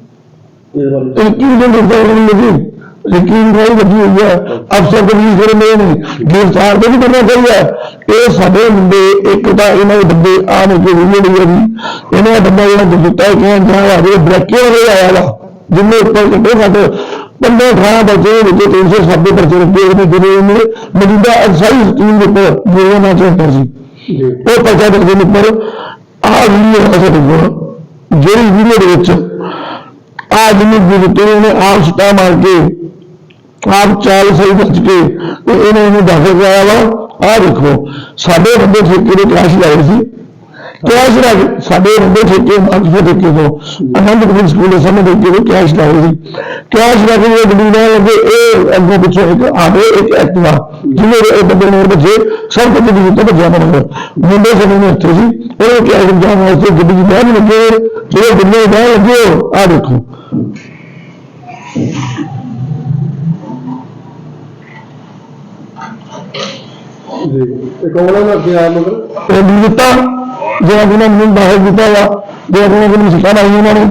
ਇਸ ਬਾਰੇ ਇਹ ਕੀ ਦੇ ਦਿੱਤਾ ਉਹਨਾਂ ਨੇ ਜੀ ਲੇਕਿਨ ਕੋਈ ਲੱਗੀ ਹੋਈ ਹੈ ਅਫਸਰ ਦੇ ਵੀ ਜਿਹੜੇ ਨੇ ਗ੍ਰਿਫਤਾਰ ਤੇ ਵੀ ਕਰਨਾ ਚਾਹੀਦਾ ਹੈ। ਇਹ ਸਾਡੇ ਮੁੰਡੇ ਇੱਕ ਤਾਂ ਇਹਨਾਂ ਦੇ ਬੰਦੇ ਆ ਨੇ ਕਿ ਵੀਡੀਓ ਲਈ ਜੀ ਇਹਨਾਂ ਦਾ ਬੰਦਾ ਜਿਹੜਾ ਦਿੱਤਾ ਹੈ ਕਿ ਜਾਂ ਆ ਜਿਹੜੇ ਬ੍ਰੇਕੇ ਹੋ ਆਇਆ ਵਾ ਜਿੰਨੇ ਉੱਪਰ ਕੱਢੇ ਸਾਡੇ ਬੰਦੇ ਖਾਣਾ ਬੱਚੇ ਵਿੱਚ 300 ਸਾਬੇ ਪਰਚੇ ਰੱਖੇ ਉਹਨੇ ਜਿਹੜੇ ਉਹਨੇ ਮੌਜੂਦਾ ਐਕਸਾਈਜ਼ ਟੀਮ ਦੇ ਉੱਪਰ ਬੋਲਣਾ ਨਾ ਚਾਹੀਦਾ ਸੀ। ਉਹ ਪਰਚਾ ਦੇ ਉੱਪਰ ਆ ਵੀਡੀਓ ਹੈ ਸਾਡੇ ਕੋਲ ਜਿਹੜੀ ਵੀਡੀਓ ਦੇ ਵਿੱਚ आज में गुरुते ने आप सटा मार के आप चाल सही बच के तो इन्हें इन्हें दाखिल कराया वा आ देखो साडे बंदे ठेके ਦੇ ਕੈਸ਼ ਲਾਏ ਸੀ ਕੈਸ਼ ਲਾ ਕੇ ਸਾਡੇ ਬੰਦੇ ਠੇਕੇ ਮਾਰਕੀਟ ਠੇਕੇ ਤੋਂ ਆਨੰਦਪੁਰ ਸਕੂਲ ਦੇ ਸਾਹਮਣੇ ਠੇਕੇ ਦੇ ਕੈਸ਼ ਲਾਏ ਸੀ ਕੈਸ਼ ਲਾ ਕੇ ਇਹ ਗੱਡੀ ਨਾਲ ਲੱਗੇ ਇਹ ਅੱਗੋਂ ਪਿੱਛੋਂ ਇੱਕ ਆਵੇ ਇੱਕ ਐਕਟਿਵਾ ਜਿਹਨੇ ਇਹ ਬੰਦੇ ਨੇ ਬੱਚੇ ਸਭ ਕੁਝ ਦੀ ਦਿੱਤਾ ਭੱਜਿਆ ਪਰ ਮੁੰਡੇ ਸਮੇਂ ਨੇ ਇੱਥੇ ਸੀ ਉਹ ਕੈਸ਼ ਜਾਣ ਵਾਸਤੇ ਗੱਡੀ ਦੀ ਬਾਹਰ ਲੱਗੇ ਜਿਹੜੇ ਬੰਦੇ ਬਾਹਰ ਲੱਗੇ ਆ ਦੇਖੋ ਜੀ। ਇਹ ਕੌਣ ਹੈ ਅੱਗੇ ਆਇਆ ਮਗਰ ਉਹ ਨਹੀਂ ਦਿੱਤਾ ਜਿਹੜਾ ਉਹਨਾਂ ਨੂੰ ਬਾਹਰ ਦਿੱਤਾ ਵਾ, ਜੇ ਉਹਨਾਂ ਨੂੰ ਸਿੱਖਾ ਨਹੀਂ ਉਹਨਾਂ ਨੇ।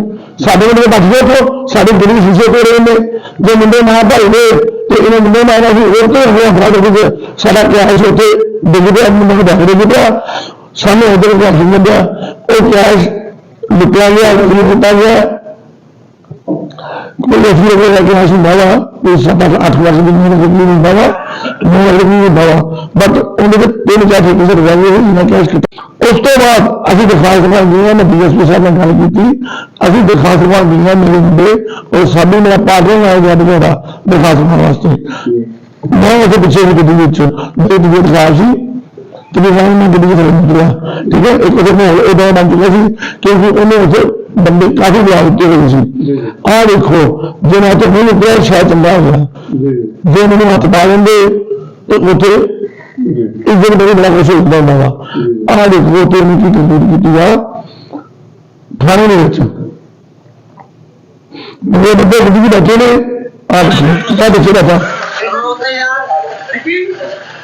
ਸਾਡੇ ਮੁੰਡੇ ਬਚ ਗਏ ਤੋਂ ਸਾਡੇ ਗਲੀ ਸ਼ੀਸ਼ੇ ਤੇ ਨੇ ਜੇ ਮੁੰਡੇ ਨਾ ਭਾਈ ਨੇ, ਤੇ ਇਹਨਾਂ ਮੁੰਡੇ ਨਾਲ ਅਸੀਂ ਹੋਰ ਤੋਂ ਹੋਇਆ ਫੜਾ ਦੇ ਸਾਡਾ ਕਿਆ ਹੈ ਉੱਥੇ ਡਿੱਗ ਪਿਆ, ਮੁੰਡੇ ਨੂੰ ਡੱਕ ਡਿੱਗ ਪਿਆ। ਸਾਹਮਣੇ ਉਧਰ ਦਾ ਹਿੰਦ ਉਹ ਕੈਸ਼ ਲੁੱਟਿਆ ਗਿਆ ਉਹ ਦਿੱਤਾ ਗਿਆ। ਕੋਈ ਅਸੀਂ ਲੋਕ ਲੈ ਕੇ ਆਸੂ ਬਾਵਾ, ਕੋਈ ਸੱਤ ਅੱਠ ਅੱਠ ਵਰष ਦੀ ਮੈਨੂੰ ਬਟ ਉਹਦੇ ਤੇ ਤਿੰਨ ਚਾਰ ਠੇਕੇ ਸੇ ਰਵਾਏ ਹੋਏ ਕੈਸ਼ ਕੀਤਾ ਉਸ ਤੋਂ ਬਾਅਦ ਅਸੀਂ ਦਿਖਾਸ ਕਰਵਾ ਗਏ ਮੈਂ ਡੀਐਸਪੀ ਸਾਹਿਬ ਨਾਲ ਗੱਲ ਕੀਤੀ। ਅਸੀਂ ਦਰਖਾਸਤ ਕਰਵਾ ਗਏ ਮੇਰੇ ਮੁੰਡੇ ਔਰ ਸਾਡੀ ਮੇਰਾ ਪਾਰਟਨਰ ਆਇਆ ਗਿਆ ਮੇਰਾ ਦਰਖਾਸਤ ਕਰਵਾਉਣ ਵਾਸਤੇ। ਮੈਂ ਉਹਦੇ ਪਿੱਛੇ ਦੀ ਗੱਡੀ ਵਿੱਚ, ਦੋ ਦੋ ਦਿਖਾਸ ਸੀ। ਤੇ ਵੀ ਮੈਂ ਗੱਡੀ ਵਿੱਚ ਨਿਕਲਿਆ ਠੀਕ ਹੈ? ਇੱਕ ਉਹਦੇ ਮਾਹੌਲ ਇਹਦਾ ਬਣ ਚੁੱਕਾ ਸੀ ਕਿਉਂਕਿ ਉਹਨੇ ਉੱਥੇ ਬੰਦੇ ਕਾਫੀ ਲਿਆ ਦਿੱਤੇ ਹੋਏ ਸੀ। ਆਹ ਦੇਖੋ ਜੇ ਨਾ ਤਾਂ ਮੈਨੂੰ ਕਿਹਾ ਸ਼ਾਇਦ ਚੰਗਾ ਹੋ ਗਿਆ ਜੀ ਮੈਨੂੰ ਹੱਥ ਪਾ ਲੈਂਦੇ ਤੇ ਉੱਥੇ ਇੱਜ਼ਤ ਬੜੀ ਬੜਾ ਕੁਛ ਹੁੰਦਾ ਹੁੰਦਾ ਵਾ। ਆਹ ਦੇਖੋ ਤੇ ਨੂੰ ਕੀ ਕੰਪਲੀਟ ਕੀਤੀ ਆ। ਥਾਣੇ ਦੇ ਵਿੱਚ। ਮੇਰੇ ਬੰਦੇ ਗੱਡੀ ਵਿੱਚ ਬੈਠੇ ਨੇ। ਆਹ ਦੇਖੋ ਆਹ ਦੇਖੋ ਬੈਠਾ।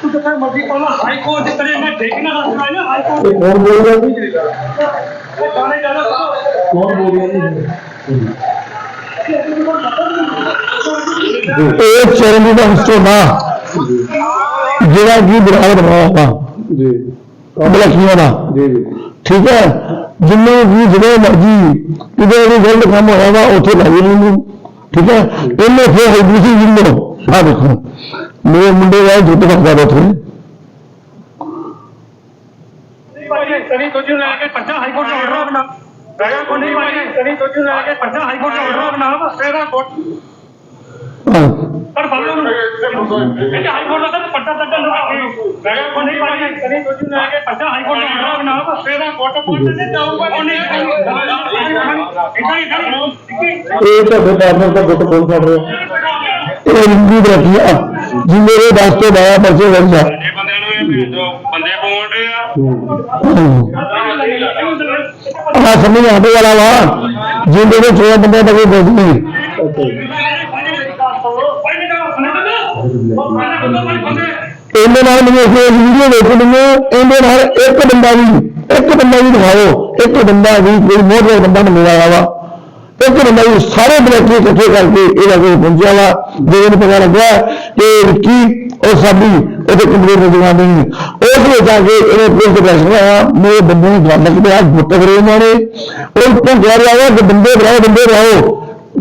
ਤੂੰ ਕਿੱਥੇ ਮਰਜ਼ੀ ਪਾਉਣਾ ਹਾਈ ਕੋਰਟ ਦੇ ਕਰੇ ਮੈਂ ਠੀਕ ਨਾ ਹਾਈ ਕੋਰਟ ਕੌਣ ਬੋਲ ਰਿਹਾ ਜੀ ਦੇ ਥਾਣੇ ਜਾਣਾ। ਕੌਣ ਬੋਲ ਰਿਹਾ ਜੀ ਇਹ ਚਰਨਜੀਤ ਦਾ ਹਿੱਸਾ ਨਾ ਜਿਹੜਾ ਕਿ ਬਿਰਾਦ ਬਣਾਇਆ ਵਾ ਜੀ ਬਲਕੀਆਂ ਦਾ ਜੀ ਜੀ ਠੀਕ ਹੈ ਜਿੰਨੇ ਵੀ ਜਿਹੜੇ ਮਰਜ਼ੀ ਕਿਤੇ ਵੀ ਗਲਤ ਕੰਮ ਹੋਇਆ ਵਾ ਉੱਥੇ ਲੱਗ ਨੂੰ ਠੀਕ ਹੈ ਇਹਨੇ ਫਿਰ ਹੋਈ ਦੂਸਰੀ ਜਿੰਨੋ ਆ ਦੇਖੋ ਮੇਰੇ ਮੁੰਡੇ ਦਾ ਜੁੱਤ ਕਰਦਾ ਉੱਥੇ ਤਨੀ ਤੁਝੂ ਲੈ ਕੇ ਪੱਚਾ ਹਾਈ ਕੋਰਟ ਦਾ ਆਰਡਰ ਬਣਾ ਕੋ ਮਾਰੀ ਕੇ ਇਹ ਨੂੰ ਕੋ ਮਾਰੀ ਕੇ ਕੋਰਟ ਪਹੁੰਚ ਤੇ ਜਾਊਗਾ ਉਹ ਨਹੀਂ। ਇਦਾਂ ਹੀ ਇਹ ਪਾਰਟਨਰ ਦਾ ਗੁੱਟ ਕੌਣ ਫੜ ਰਿਹਾ। ਇਹ ਰਿੰਗੂ ਰੱਖਿਆ ਜਿੰਨੇ ਇਹ ਦਸਤੇ ਬਾਇਆ ਪਰਚੇ ਵੜ ਜਾ। ਇਹ ਬੰਦਿਆਂ ਨੂੰ ਇਹ ਭੇਜੋ ਬੰਦੇ ਕੋਲ ਰਹੇ ਆ। ਆ ਸਮਝ ਆਦੇ ਵਾਲਾ ਵਾ, ਜਿੰਦੇ ਦੇ ਛੇ ਬੰਦੇ ਦਾ ਕੋਈ ਦੱਸ ਨਹੀਂ। ਇਹਦੇ ਨਾਲ ਮੈਨੂੰ ਇਸ ਵੀਡੀਓ ਵੇਖਣੀ ਹੈ ਇਹਦੇ ਨਾਲ ਇੱਕ ਬੰਦਾ ਵੀ, ਇੱਕ ਬੰਦਾ ਵੀ ਦਿਖਾਓ, ਇੱਕ ਬੰਦਾ ਵੀ ਕੋਈ ਮੋਹਰ ਬੰਦਾ ਮੈਨੂੰ ਆਇਆ ਵਾ। ਇੱਕ ਬੰਦਾ ਜੀ ਸਾਰੇ ਬਲੈਕੀ ਇਕੱਠੇ ਕਰਕੇ ਇਹਨਾਂ ਕੋਲ ਪਹੁੰਚਿਆ ਵਾ। ਜਦੋਂ ਨੂੰ ਪਤਾ ਲੱਗਾ ਕਿ ਵਿੱਕੀ ਉਹ ਸਾਡੀ ਉਹਦੇ ਕੰਪਨੀ ਦੇ ਜਵਾਨ ਨੇ। ਉਸ ਵਿੱਚ ਆ ਕੇ ਇਹਨੇ ਪੁਲਿਸ ਦੇ ਫੈਸਲਾ ਮੇਰੇ ਬੰਦੇ ਨੂੰ ਗੱਲ ਲੱਗ ਪਿਆ ਗੁੱਟ ਕਰੇ ਇਹਨਾਂ ਨੇ। ਉਹ ਤੋਂ ਕਹਿ ਰਿਹਾ ਕਿ ਬੰਦੇ ਬਣਾਓ ਬੰਦੇ ਬਣਾਓ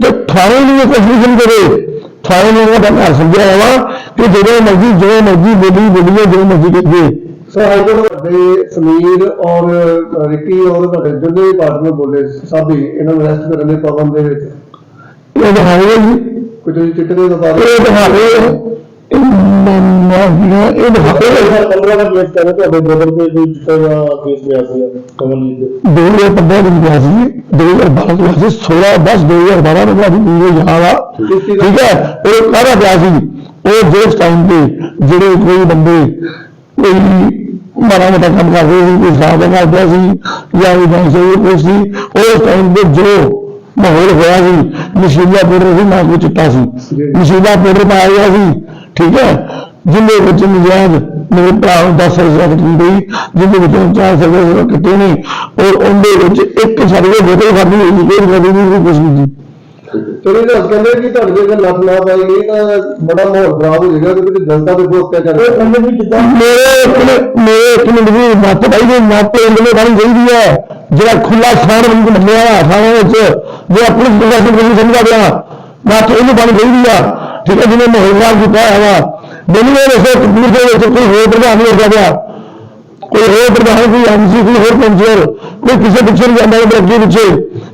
ਤੇ ਥਾਣੇ ਨੂੰ ਇਹ ਕੁਛ ਨਹੀਂ ਕਰੇ ਥਾਣੇ ਨੂੰ ਉਹਦਾ ਘਰ ਸਮਝਿਆ ਵਾ ਕਿ ਜਦੋਂ ਮਰਜ਼ੀ ਜੋ ਮਰਜ਼ੀ ਬੋਲੀ, ਬੋਲੀਏ ਜੋ ਮਰਜ਼ੀ ਕਰੀਏ। ਅੱਜ ਕੱਲ੍ਹ ਤੁਹਾਡੇ ਸਮੀਰ ਔਰ ਰਿੱਕੀ ਔਰ ਤੁਹਾਡੇ ਜਿੰਨੇ ਵੀ ਪਾਰਟਨਰ ਬੋਲੇ ਸਭ ਹੀ ਇਹਨਾਂ ਨੂੰ ਅਰੈਸਟ ਕਰਨ ਦੇ ਪਾਬੰਦ ਦੇ ਵਿੱਚ। ਇਹ ਦਿਖਾਵੇ ਜੀ। ਕੋਈ ਤੁਸੀਂ ਚਿੱਟੇ ਦੇ ਵਪਾਰ ਇਹ ਦਿਖਾਵੇ ਇਹ ਮੈਂ ਇਹ ਦਿਖਾਵੇ 15 ਦਾ ਕੇਸ ਕਰ ਤੁਹਾਡੇ ਬ੍ਰਦਰ ਤੇ ਕੋਈ ਚਿੱਟਾ ਦਾ। ਕੇਸ ਪਿਆ ਸੀ। ਕਮਲਜੀਤ ਦੇ 2015 ਵਿੱਚ ਗਿਆ ਸੀ। 2012 ਤੋਂ ਅਸੀਂ 16 10 2012 ਨੂੰ ਬਾਅਦ ਵੀਡੀਓ ਯਾਦ ਆ। ਠੀਕ ਹੈ। ਉਹ ਕਾਹਦਾ ਪਿਆ ਸੀ? ਉਹ ਜਿਸ ਟਾਈਮ ਤੇ ਜਿਹੜੇ ਕੋਈ ਬੰਦੇ ਕੋਈ ਮਾੜਾ ਮੋਟਾ ਕੰਮ ਕਰਦੇ ਸੀ, ਕੋਈ ਸਾਹ ਦਾ ਕਰਦਾ ਸੀ, ਜਾਂ ਵੀ ਨਹੀਂ ਸੀ ਉਸ ਟਾਈਮ ਤੇ ਜੋ ਮਾਹੌਲ ਹੋਇਆ ਸੀ, ਨਸ਼ੀਲਾ ਪਾਊਡਰ ਸੀ, ਨਾ ਕੋਈ ਚਿੱਟਾ ਸੀ। ਨਸ਼ੀਲਾ ਪਾਊਡਰ ਪਾਇਆ ਗਿਆ ਸੀ, ਠੀਕ ਹੈ, ਜਿਹਦੇ ਵਿੱਚ ਨਜਾਇਜ਼ ਮੇਰੇ ਭਰਾ ਨੂੰ 10 ਹਜ਼ਾਰ ਕੱਟੀ ਗਈ ਜਿਹਦੇ ਵਿੱਚ ਚਾਰ ਹਜ਼ਾਰ ਕੱਟੇ ਨੇ, ਔਰ ਉਹਦੇ ਵਿੱਚ ਇੱਕ ਸਾਡੇ ਕੋਲ ਬੋਤਲ ਖਾਦੀ ਹੋਈ ਸੀ, ਕੋਈ ਖਾਦੀ ਨਹੀਂ ਕੋਈ ਕੁਛ ਨਹੀਂ ਇਹ ਦੱਸ ਕਹਿੰਦੇ ਕਿ ਤੁਹਾਡੇ ਜੇ ਲੱਤ ਨਾ ਪਾਈ ਗਈ ਤਾਂ ਬੜਾ ਮਾਹੌਲ ਖਰਾਬ ਹੋ ਜਾਏਗਾ ਕਿਉਂਕਿ ਜਨਤਾ ਦੇ ਬਹੁਤ ਅਤਿਆਚਾਰ ਉਹ ਕਹਿੰਦੇ ਵੀ ਜਿੱਦਾਂ ਮੇਰੇ ਇੱਕ ਮਿੰਟ- ਮੇਰੇ ਇੱਕ ਮਿੰਟ ਦੀ ਨੱਤ ਪਾਈ ਦੀ ਨੱਤ ਇੰਗਲੇ ਬਣੀ ਚਾਹੀਦੀ ਹੈ। ਜਿਹੜਾ ਖੁੱਲਾ ਖਾਨ ਨੂੰ ਮੰਨਿਆ ਆ ਥਾਣੇ ਵਿੱਚ ਜਿਹੜਾ ਪੁਲਿਸ ਪ੍ਰਸ਼ਾਸਨ ਨੂੰ ਸਮਝਾ ਪਿਆ ਨੱਤ ਇਹਨੂੰ ਬਣੀ ਚਾਹੀਦੀ ਆ। ਠੀਕ ਹੈ ਜਿਹਨੇ ਮਾਹੌਲ ਖਰਾਬ ਕੀਤਾ ਵਾ ਮੈਨੂੰ ਇਹ ਦੱਸੋ ਕਪੂਰ ਦੇ ਵਿੱਚ ਕੋਈ ਹੋਰ ਪ੍ਰਧਾਨ ਹੋ ਗਿਆ ਕੋਈ ਹੋਰ ਪ੍ਰਧਾਨ ਕੋਈ ਐਮਸੀ ਕੋਈ ਹੋਰ ਕਾਉਂਸਲਰ ਕੋਈ ਕਿਸੇ ਪਿੱਛੇ ਨਹੀਂ ਜਾਂਦਾ ਉਹਦੇ ਅੱਗੇ ਪਿੱਛੇ।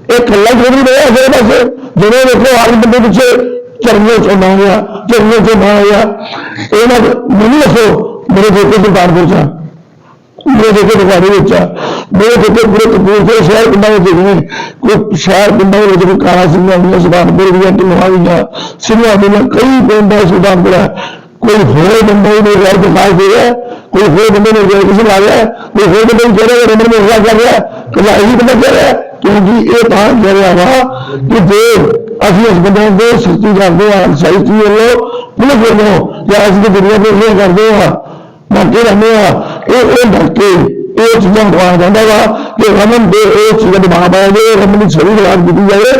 ਇਹ ਕੱਲਾ ਹੀ ਨਹੀਂ ਰਿਹਾ ਅਗਲੇ ਪਾਸੇ ਜਿਹੜੇ ਦੇਖੋ ਹਰ ਬੰਦੇ ਪਿੱਛੇ ਚਰਨੇ ਚੋਂ ਨਾ ਹੋਇਆ ਚਰਨੇ ਚੋਂ ਨਾ ਹੋਇਆ ਇਹ ਨਾ ਮੈਨੂੰ ਦੱਸੋ ਮੇਰੇ ਦੇਖੇ ਸੁਲਤਾਨਪੁਰ ਚ ਆ। ਮੇਰੇ ਦੇਖੇ ਬਗਾੜੀ ਵਿੱਚ ਆ ਮੇਰੇ ਦੇਖੇ ਪੂਰੇ ਕਪੂਰ ਦੇ ਸ਼ਹਿਰ ਪਿੰਡਾਂ ਵਿੱਚ ਨੇ ਕੋਈ ਸ਼ਹਿਰ ਪਿੰਡਾਂ ਵਿੱਚ ਕੋਈ ਕਾਲਾ ਸਿੰਘਾਂ ਦੀਆਂ ਸੁਲਤਾਨਪੁਰ ਦੀਆਂ ਢਿੱਲੋਂ ਦੀਆਂ ਸਿੰਘਾਂ ਦੀਆਂ ਕਈ ਪਿੰਡ ਹੈ ਸੁਲਤਾਨਪੁਰ ਹੈ ਕੋਈ ਹੋਰ ਬੰਦਾ ਹੀ ਮੇਰੇ ਘਰ ਦਿਖਾਈ ਦੇ ਰਿਹਾ ਕੋਈ ਹੋਰ ਬੰਦੇ ਨੇ ਗਿਆ ਕਿਸੇ ਲਾ ਰਿਹਾ ਕੋਈ ਹੋਰ ਬੰਦੇ ਨੂੰ ਕਹਿ ਰਿਹਾ ਕਿ ਰਮਨ ਮੇਰਾ ਕਰ ਰਿਹਾ ਕਿ ਇਹੀ ਬੰਦਾ ਕਹਿ ਰਿਹਾ ਕਿਉਂਕਿ ਇਹ ਤਾਂ ਕਹਿ ਵਾ ਕਿ ਜੇ ਅਸੀਂ ਇਸ ਬੰਦੇ ਦੇ ਸਖਤੀ ਕਰਦੇ ਹਾਂ, ਸਖਤੀ ਵੱਲੋਂ ਪੁਲਿਸ ਵੱਲੋਂ ਜਾਂ ਅਸੀਂ ਤੇ ਦੁਨੀਆ ਤੇ ਇਹ ਕਰਦੇ ਹਾਂ ਡਰਦੇ ਰਹਿੰਦੇ ਆ ਇਹ ਇਹ ਡਰ ਇਹ ਚੀਜ਼ਾਂ ਖਵਾ ਜਾਂਦਾ ਵਾ ਕਿ ਰਮਨ ਦੇ ਇਹ ਚੀਜ਼ਾਂ ਦੇ ਮਾਂ ਬਾਪ ਰਮਨ ਦੀ ਸਹੀ ਇਲਾਜ ਕੀਤੀ ਜਾਵੇ।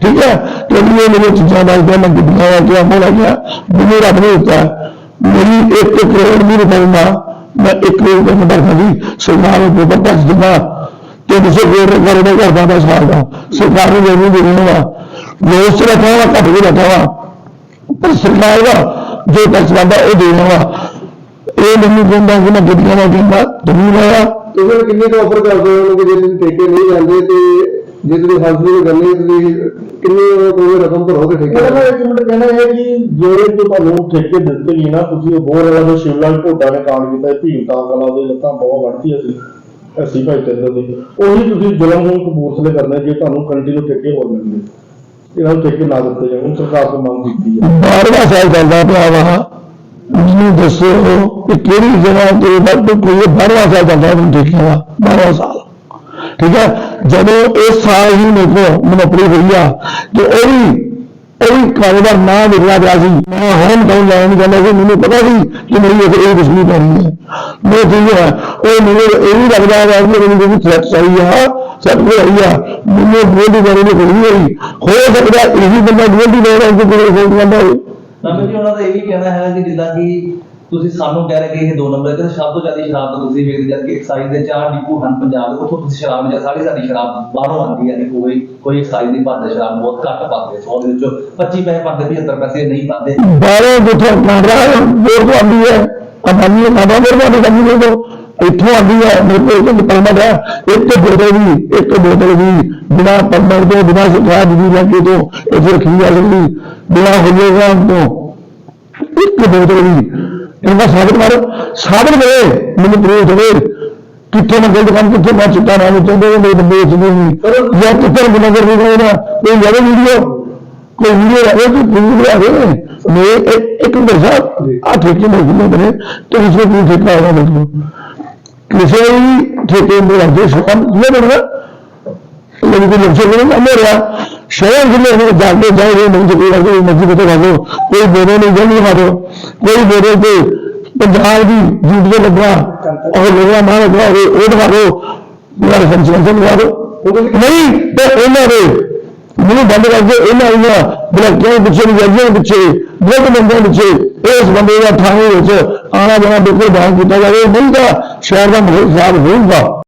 ਠੀਕ ਹੈ? ਕਿਉਂਕਿ ਇਹ ਮੈਨੂੰ ਚੀਜ਼ਾਂ ਦੱਸਦਾ ਮੈਂ ਗੱਡੀਆਂ ਆ ਕੇ ਆਮੋ ਲੱਗਿਆ ਮੈਨੂੰ ਰੱਬ ਨੇ ਦਿੱਤਾ। ਮੇਰੀ 1 ਕਰੋੜ ਵੀ ਰੁਪਏ ਦਾ ਮੈਂ 1 ਕਰੋੜ ਰੁਪਏ ਦਾ ਭਰਦਾ ਜੀ। ਸਰਕਾਰ ਨੂੰ ਪੇਪਰ ਟੈਕਸ ਕਿ ਕਿਸੇ ਕੋਲ ਕਰਦਾ ਕਰਦਾ ਦਾ ਸਾਲ ਦਾ ਸਰਕਾਰ ਨੂੰ ਜਮੀ ਦੇਣਾ ਵਾ ਲੋਸ ਰੱਖਣਾ ਵਾ ਘੱਟ ਕੇ ਰੱਖਣਾ ਵਾ। ਪਰ ਸਰਕਾਰ ਦਾ ਜੋ ਟੈਕਸ ਬੰਦਾ ਉਹ ਦੇਣਾ ਵਾ। ਇਹ ਮੈਨੂੰ ਕਹਿੰਦਾ ਕਿ ਮੈਂ ਗੱਡੀਆਂ ਦਾ ਕਹਿੰਦਾ ਜ਼ਮੀਨ ਆਇਆ। ਤੁਸੀਂ ਕਿੰਨੇ ਦਾ ਆਫਰ ਕਰਦੇ ਹੋ? ਕਿ ਜੇ ਤੁਸੀਂ ਠੇਕੇ ਨਹੀਂ ਜਾਂਦੇ ਤੇ ਜੇ ਤੁਸੀਂ ਹਾਜ਼ਰੀ ਦੇ ਗੱਲੇ ਤੁਸੀਂ ਕਿੰਨੇ ਕੋਈ ਰਕਮ ਭਰੋਗੇ ਠੇਕੇ ਦਾ ਇੱਕ ਮਿੰਟ ਕਹਿਣਾ ਹੈ ਕਿ ਜਿਹੜੇ ਤੋਂ ਤੁਹਾਨੂੰ ਠੇਕੇ ਦਿੱਤੇ ਨਹੀਂ ਨਾ ਤੁਸੀਂ ਉਹ ਬੋਰ ਵਾਲਾ ਤੋਂ ਸ਼ਿਵਲਾਲ ਢੋਡਾ ਨੇ ਕਾਂਡ ਕੀਤਾ ਭੀਮ ਤਾਂ ਕਲਾ ਦੇ ਲੱਤਾਂ ਬਹੁਤ ਵੱਢਤੀ ਅਸੀਂ 80 ਭਾਈ ਟੈਂਡਰ ਦੀ ਉਹੀ ਤੁਸੀਂ ਜ਼ੁਲਮ ਨੂੰ ਕਬੂਰਥਲੇ ਕਰਨਾ, ਜੇ ਤੁਹਾਨੂੰ ਕੰਟੀਨਿਊ ਠੇਕੇ ਹੋਰ ਮਿਲਣਗੇ। ਇਹਨਾਂ ਨੂੰ ਠੇਕੇ ਨਾ ਦਿੱਤੇ ਜਾਣ ਸਰਕਾਰ ਤੋਂ ਮੰਗ ਕੀਤੀ ਹੈ ਬਾਰਵਾਂ ਸਾਲ ਚੱਲਦਾ ਪਿਆ ਵਾ ਮੈਨੂੰ ਦੱਸੋ ਕਿ ਕਿਹੜੀ ਜਗ੍ਹਾ ਤੇ ਬੱਟ ਕੋਈ ਬਾਰਵਾਂ ਸਾਲ ਚੱਲਦਾ ਮੈਨੂੰ ਦੇਖਿਆ ਬਾਰਵਾਂ ਸਾਲ। ਠੀਕ ਹੈ? ਜਦੋਂ ਇਸ ਸਾਲ ਹੀ ਮੇਰੇ ਕੋਲ ਮਨੋਪਰੀ ਹੋਈ ਆ, ਤੇ ਉਹ ਵੀ ਉਹ ਵੀ ਕਾਰੋਬਾਰ ਨਾ ਵਿਗੜਾ ਗਿਆ ਸੀ। ਮੈਂ ਹੋਮ ਟਾਊਨ ਜਾਣ ਨਹੀਂ ਸੀ, ਮੈਨੂੰ ਪਤਾ ਸੀ ਕਿ ਮੇਰੀ ਇਹ ਇਹ ਦੁਸ਼ਮਣੀ ਪੈਣੀ ਹੈ। ਮੈਂ ਠੀਕ ਹੈ ਉਹ ਮੈਨੂੰ ਇਹ ਵੀ ਲੱਗਦਾ ਹੈ ਕਿ ਮੈਨੂੰ ਕੋਈ ਥ੍ਰੈਟ ਚਾਹੀ ਆ ਸਭ ਕੁਝ ਆਈ ਆ। ਮੈਨੂੰ ਬੋਲੀ ਬਾਰੇ ਨਹੀਂ ਕੋਈ ਨਹੀਂ ਹੋ ਸਕਦਾ ਇਹੀ ਬੰਦਾ ਬੋਲੀ ਬਾਰੇ ਕੋਈ ਕੋਈ ਫੋਨ ਕਰਦਾ ਹੋਵੇ ਨਵੇਂ ਜੀ, ਉਹਨਾਂ ਦਾ ਇਹ ਵੀ ਕਹਿਣਾ ਹੈ ਕਿ ਜਿੱਦਾਂ ਕਿ ਤੁਸੀਂ ਸਾਨੂੰ ਕਹਿ ਰਹੇ ਕਿ ਇਹ ਦੋ ਨੰਬਰ ਤੇ ਸਭ ਤੋਂ ਜ਼ਿਆਦਾ ਸ਼ਰਾਬ ਤਾਂ ਤੁਸੀਂ ਵੇਖਦੇ ਜਦ ਕਿ ਐਕਸਾਈਜ਼ ਦੇ ਚਾਰ ਡਿਪੂ ਹਨ ਪੰਜਾਬ ਦੇ, ਉੱਥੋਂ ਤੁਸੀਂ ਸ਼ਰਾਬ ਜਾਂ ਸਾਰੀ ਸਾਡੀ ਸ਼ਰਾਬ ਬਾਹਰੋਂ ਆਉਂਦੀ ਹੈ ਨਹੀਂ ਕੋਈ ਕੋਈ ਐਕਸਾਈਜ਼ ਨਹੀਂ ਭਰਦੇ, ਸ਼ਰਾਬ ਬਹੁਤ ਘੱਟ ਭਰਦੇ 100 ਦੇ ਵਿੱਚੋਂ 25 ਪੈਸੇ ਭਰਦੇ 75 ਪੈਸੇ ਨਹੀਂ ਭਰਦੇ। ਬਾਹਰੋਂ ਜਿੱਥੋਂ ਕਾਂਡਰਾ ਬੋਰ ਤੋਂ ਆਉਂਦੀ ਹੈ ਅਬਾਨੀ ਕਾਂਡਰਾ ਬੋਰ ਤੋਂ ਆਉਂਦੀ ਹੈ ਇੱਥੋਂ ਆਉਂਦੀ ਹੈ, ਮੇਰੇ ਕੋਲ ਇੱਕ ਪਰਮਟ ਹੈ, ਇੱਕ ਬੋਤਲ ਵੀ ਇੱਕ ਬੋਤਲ ਵੀ ਬਿਨਾ ਪਰਮਟ ਤੋਂ, ਬਿਨਾ ਸਿਖਾ ਦੀ ਲੱਗੇ ਤੋਂ, ਇੱਥੇ ਰੱਖੀ ਜਾ ਸਕਦੀ, ਬਿਨਾ ਹੋਏਗਾ ਤੋਂ। ਇੱਕ ਬੋਤਲ ਵੀ ਇਹਨਾਂ ਸਾਬਤ ਕਰ ਸਾਬਤ ਕਰੇ ਮੈਨੂੰ ਪ੍ਰੂਫ ਦੇਵੇ ਕਿੱਥੇ ਮੈਂ ਗਲਤ ਕੰਮ ਕਿੱਥੇ ਮੈਂ ਚਿੱਟਾ ਨਾ ਚਾਹੁੰਦੇ ਨੇ ਮੇਰੇ ਬੰਦੇ ਵਿੱਚ ਨਹੀਂ ਜਾਂ ਕਿੱਥੇ ਬਣਾ ਕਰ ਵੀ ਕੋਈ ਨਾ ਕੋਈ ਜਾਵੇ ਵੀਡੀਓ ਕੋਈ ਵੀਡੀਓ ਆਵੇ ਕੋਈ ਵੀਡੀਓ ਆਵੇ ਮੈਂ ਇੱਕ ਮਿੰਟ ਸਾਹਿਬ ਆ ਠੇਕੇ ਮੇਰੇ ਜਿੰਨੇ ਬਣੇ ਤੇ ਇਸ ਨੂੰ ਕੋਈ ਠੇਕਾ ਹੋਣਾ ਮੈਨੂੰ ਕਿਸੇ ਵੀ ਠੇਕੇ ਦੇ ਰਾਜੇ ਸ਼ਾਮ ਇਹ ਬਣਦਾ। ਮੈਨੂੰ ਕੋਈ ਲਫ਼ਜ਼ ਨਹੀਂ ਨਾ ਰਿਹਾ ਸ਼ਹਿਰ ਜਿਲੇ ਨੂੰ ਜਾਂਦੇ ਜਾਏ ਨਹੀਂ ਜੇ ਕੋਈ ਕੋਈ ਮਰਜ਼ੀ ਬਤਾ ਦੋ ਕੋਈ ਬੋਲੇ ਨਹੀਂ, ਜਲਦੀ ਮਾਰੋ ਕੋਈ ਬੋਲੇ ਤੇ ਪੰਜਾਬ ਦੀ ਜੀਤ ਦੇ ਲੱਗਾ, ਉਹ ਲੋਗਾ ਨਾ ਲੱਗਾ ਉਹ ਉਹ ਦਿਖਾ ਦਿਓ ਮੇਰਾ ਸੰਚਲਨ ਦਿਖਾ ਦਿਓ। ਨਹੀਂ, ਤੇ ਉਹਨਾਂ ਦੇ ਮੈਨੂੰ ਬੰਦ ਕਰਕੇ ਇਹਨਾਂ ਆਈਆਂ ਬਲੈਕਾਂ ਪਿੱਛੇ ਨਜਾਇਜ਼ਾਂ ਦੇ ਪਿੱਛੇ ਗਲਤ ਬੰਦਿਆਂ ਪਿੱਛੇ, ਇਸ ਬੰਦੇ ਦਾ ਥਾਣੇ ਵਿੱਚ ਆਣਾ ਜਾਣਾ ਬਿਲਕੁਲ ਬੰਦ ਕੀਤਾ ਜਾਵੇ, ਨਹੀਂ ਤਾਂ ਸ਼ਹਿਰ ਦਾ ਮਾਹੌਲ ਖਰਾਬ ਹੋਊਗਾ।